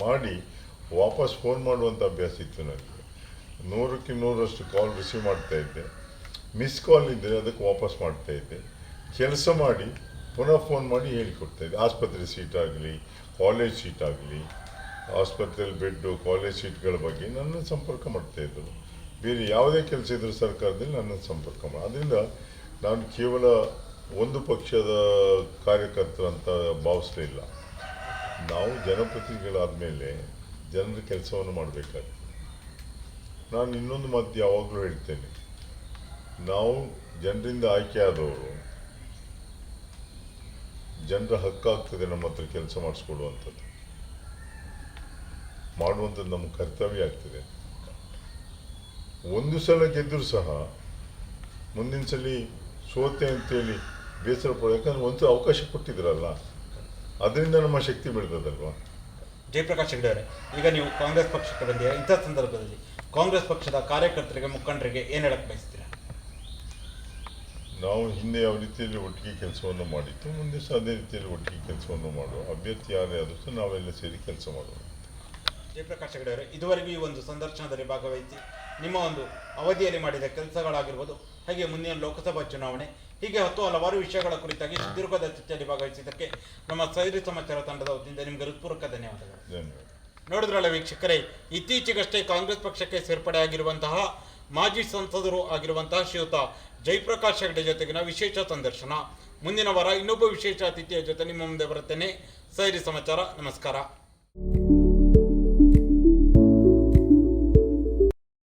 ಮಾಡಿ ವಾಪಸ್ ಫೋನ್ ಮಾಡುವಂಥ ಅಭ್ಯಾಸ ಇತ್ತು ನನಗೆ. ನೂರಕ್ಕೆ ನೂರಷ್ಟು ಕಾಲ್ ರಿಸೀವ್ ಮಾಡ್ತಾ ಇದ್ದೆ. ಮಿಸ್ ಕಾಲ್ ಇದ್ದರೆ ಅದಕ್ಕೆ ವಾಪಸ್ ಮಾಡ್ತಾ ಇದ್ದೆ. ಕೆಲಸ ಮಾಡಿ, ಪುನಃ ಫೋನ್ ಮಾಡಿ ಹೇಳಿಕೊಡ್ತಾ ಇದ್ದೆ. ಆಸ್ಪತ್ರೆ ಸೀಟ್ ಆಗಲಿ ಕಾಲೇಜ್ ಸೀಟ್ ಆಗಲಿ ಆಸ್ಪತ್ರೆಯಲ್ಲಿ ಬೆಡ್ಡು ಕಾಲೇಜ್ ಸೀಟ್ಗಳ ಬಗ್ಗೆ ನನ್ನ ಸಂಪರ್ಕ ಮಾಡ್ತಾ ಇದ್ದರು ಬೇರೆ ಯಾವುದೇ ಕೆಲಸ ಇದ್ದರೂ ಸರ್ಕಾರದಲ್ಲಿ ನನ್ನ ಸಂಪರ್ಕ ಮಾಡಿ ಅದರಿಂದ ನಾನು ಕೇವಲ ಒಂದು ಪಕ್ಷದ ಕಾರ್ಯಕರ್ತರು ಅಂತ ಭಾವಿಸಲಿಲ್ಲ ನಾವು ಜನಪ್ರತಿನಿಧಿಗಳಾದ ಮೇಲೆ ಜನರ ಕೆಲಸವನ್ನು ಮಾಡಬೇಕಾಗ್ತದೆ ನಾನು ಇನ್ನೊಂದು ಮಾತು ಯಾವಾಗಲೂ ಹೇಳ್ತೇನೆ. ನಾವು ಜನರಿಂದ ಆಯ್ಕೆಯಾದವರು ಜನರ ಹಕ್ಕಾಗ್ತದೆ ನಮ್ಮ ಹತ್ರ ಕೆಲಸ ಮಾಡಿಸ್ಕೊಡುವಂಥದ್ದು ಮಾಡುವಂಥದ್ದು ನಮ್ಮ ಕರ್ತವ್ಯ ಆಗ್ತದೆ. ಒಂದು ಸಲ ಗೆದ್ದರೂ ಸಹ ಮುಂದಿನ ಸಲ ಸೋತೆ ಅಂತೇಳಿ ಬೇಸರ ಪಡೋ ಯಾಕಂದ್ರೆ ಒಂದು ಅವಕಾಶ ಕೊಟ್ಟಿದ್ರಲ್ಲ, ಅದರಿಂದ ನಮ್ಮ ಶಕ್ತಿ ಬೆಳೆದದಲ್ವಾ? ಜಯಪ್ರಕಾಶ್ ಹೆಗಡೆ ಅವರೇ. ಈಗ ನೀವು ಕಾಂಗ್ರೆಸ್ ಪಕ್ಷಕ್ಕೆ ಬಂದಿದ್ದೀರಾ? ಇಂಥ ಸಂದರ್ಭದಲ್ಲಿ ಕಾಂಗ್ರೆಸ್ ಪಕ್ಷದ ಕಾರ್ಯಕರ್ತರಿಗೆ ಮುಖಂಡರಿಗೆ ಏನು ಹೇಳಕ್ ಬಯಸ್ತೀರಾ? ನಾವು ಹಿಂದೆ ಯಾವ ರೀತಿಯಲ್ಲಿ ಒಟ್ಟಿಗೆ ಕೆಲಸವನ್ನು ಮಾಡಿತ್ತು ಮುಂದೆ ಸಹ ಅದೇ ರೀತಿಯಲ್ಲಿ ಒಟ್ಟಿಗೆ ಕೆಲಸವನ್ನು ಮಾಡುವ ಅಭ್ಯರ್ಥಿ ಯಾರೇ ಆದರೂ ನಾವೆಲ್ಲ ಸೇರಿ ಕೆಲಸ ಮಾಡೋಣ. ಜಯಪ್ರಕಾಶ್ ಹೆಗಡೆ ಅವರೇ ಇದುವರೆಗೂ ಈ ಒಂದು ಸಂದರ್ಶನದಲ್ಲಿ ಭಾಗವಹಿಸಿ ನಿಮ್ಮ ಒಂದು ಅವಧಿಯಲ್ಲಿ ಮಾಡಿದ ಕೆಲಸಗಳಾಗಿರ್ಬೋದು ಹಾಗೆ ಮುಂದಿನ ಲೋಕಸಭಾ ಚುನಾವಣೆ ಹೀಗೆ ಹತ್ತು ಹಲವಾರು ವಿಷಯಗಳ ಕುರಿತಾಗಿ ಸುದೀರ್ಘದ ಚರ್ಚೆಯಲ್ಲಿ ಭಾಗವಹಿಸಿದ್ದಕ್ಕೆ ನಮ್ಮ ಸೈರಿ ಸಮಾಚಾರ ತಂಡದ ವತಿಯಿಂದ ನಿಮಗೆ ಹೃತ್ಪೂರ್ವಕ ಧನ್ಯವಾದಗಳು. ಧನ್ಯವಾದ ನೋಡಿದ್ರಲ್ಲ ವೀಕ್ಷಕರೇ ಇತ್ತೀಚೆಗಷ್ಟೇ ಕಾಂಗ್ರೆಸ್ ಪಕ್ಷಕ್ಕೆ ಸೇರ್ಪಡೆಯಾಗಿರುವಂತಹ ಮಾಜಿ ಸಂಸದರು ಆಗಿರುವಂತಹ ಶ್ರೀಯುತ ಜಯಪ್ರಕಾಶ್ ಹೆಗ್ಡೆ ಜೊತೆಗಿನ ವಿಶೇಷ ಸಂದರ್ಶನ. ಮುಂದಿನ ವಾರ ಇನ್ನೊಬ್ಬ ವಿಶೇಷ ಅತಿಥಿಯ ಜೊತೆ ನಿಮ್ಮ ಮುಂದೆ ಬರುತ್ತೇನೆ. ಸೈರಿ ಸಮಾಚಾರ ನಮಸ್ಕಾರ.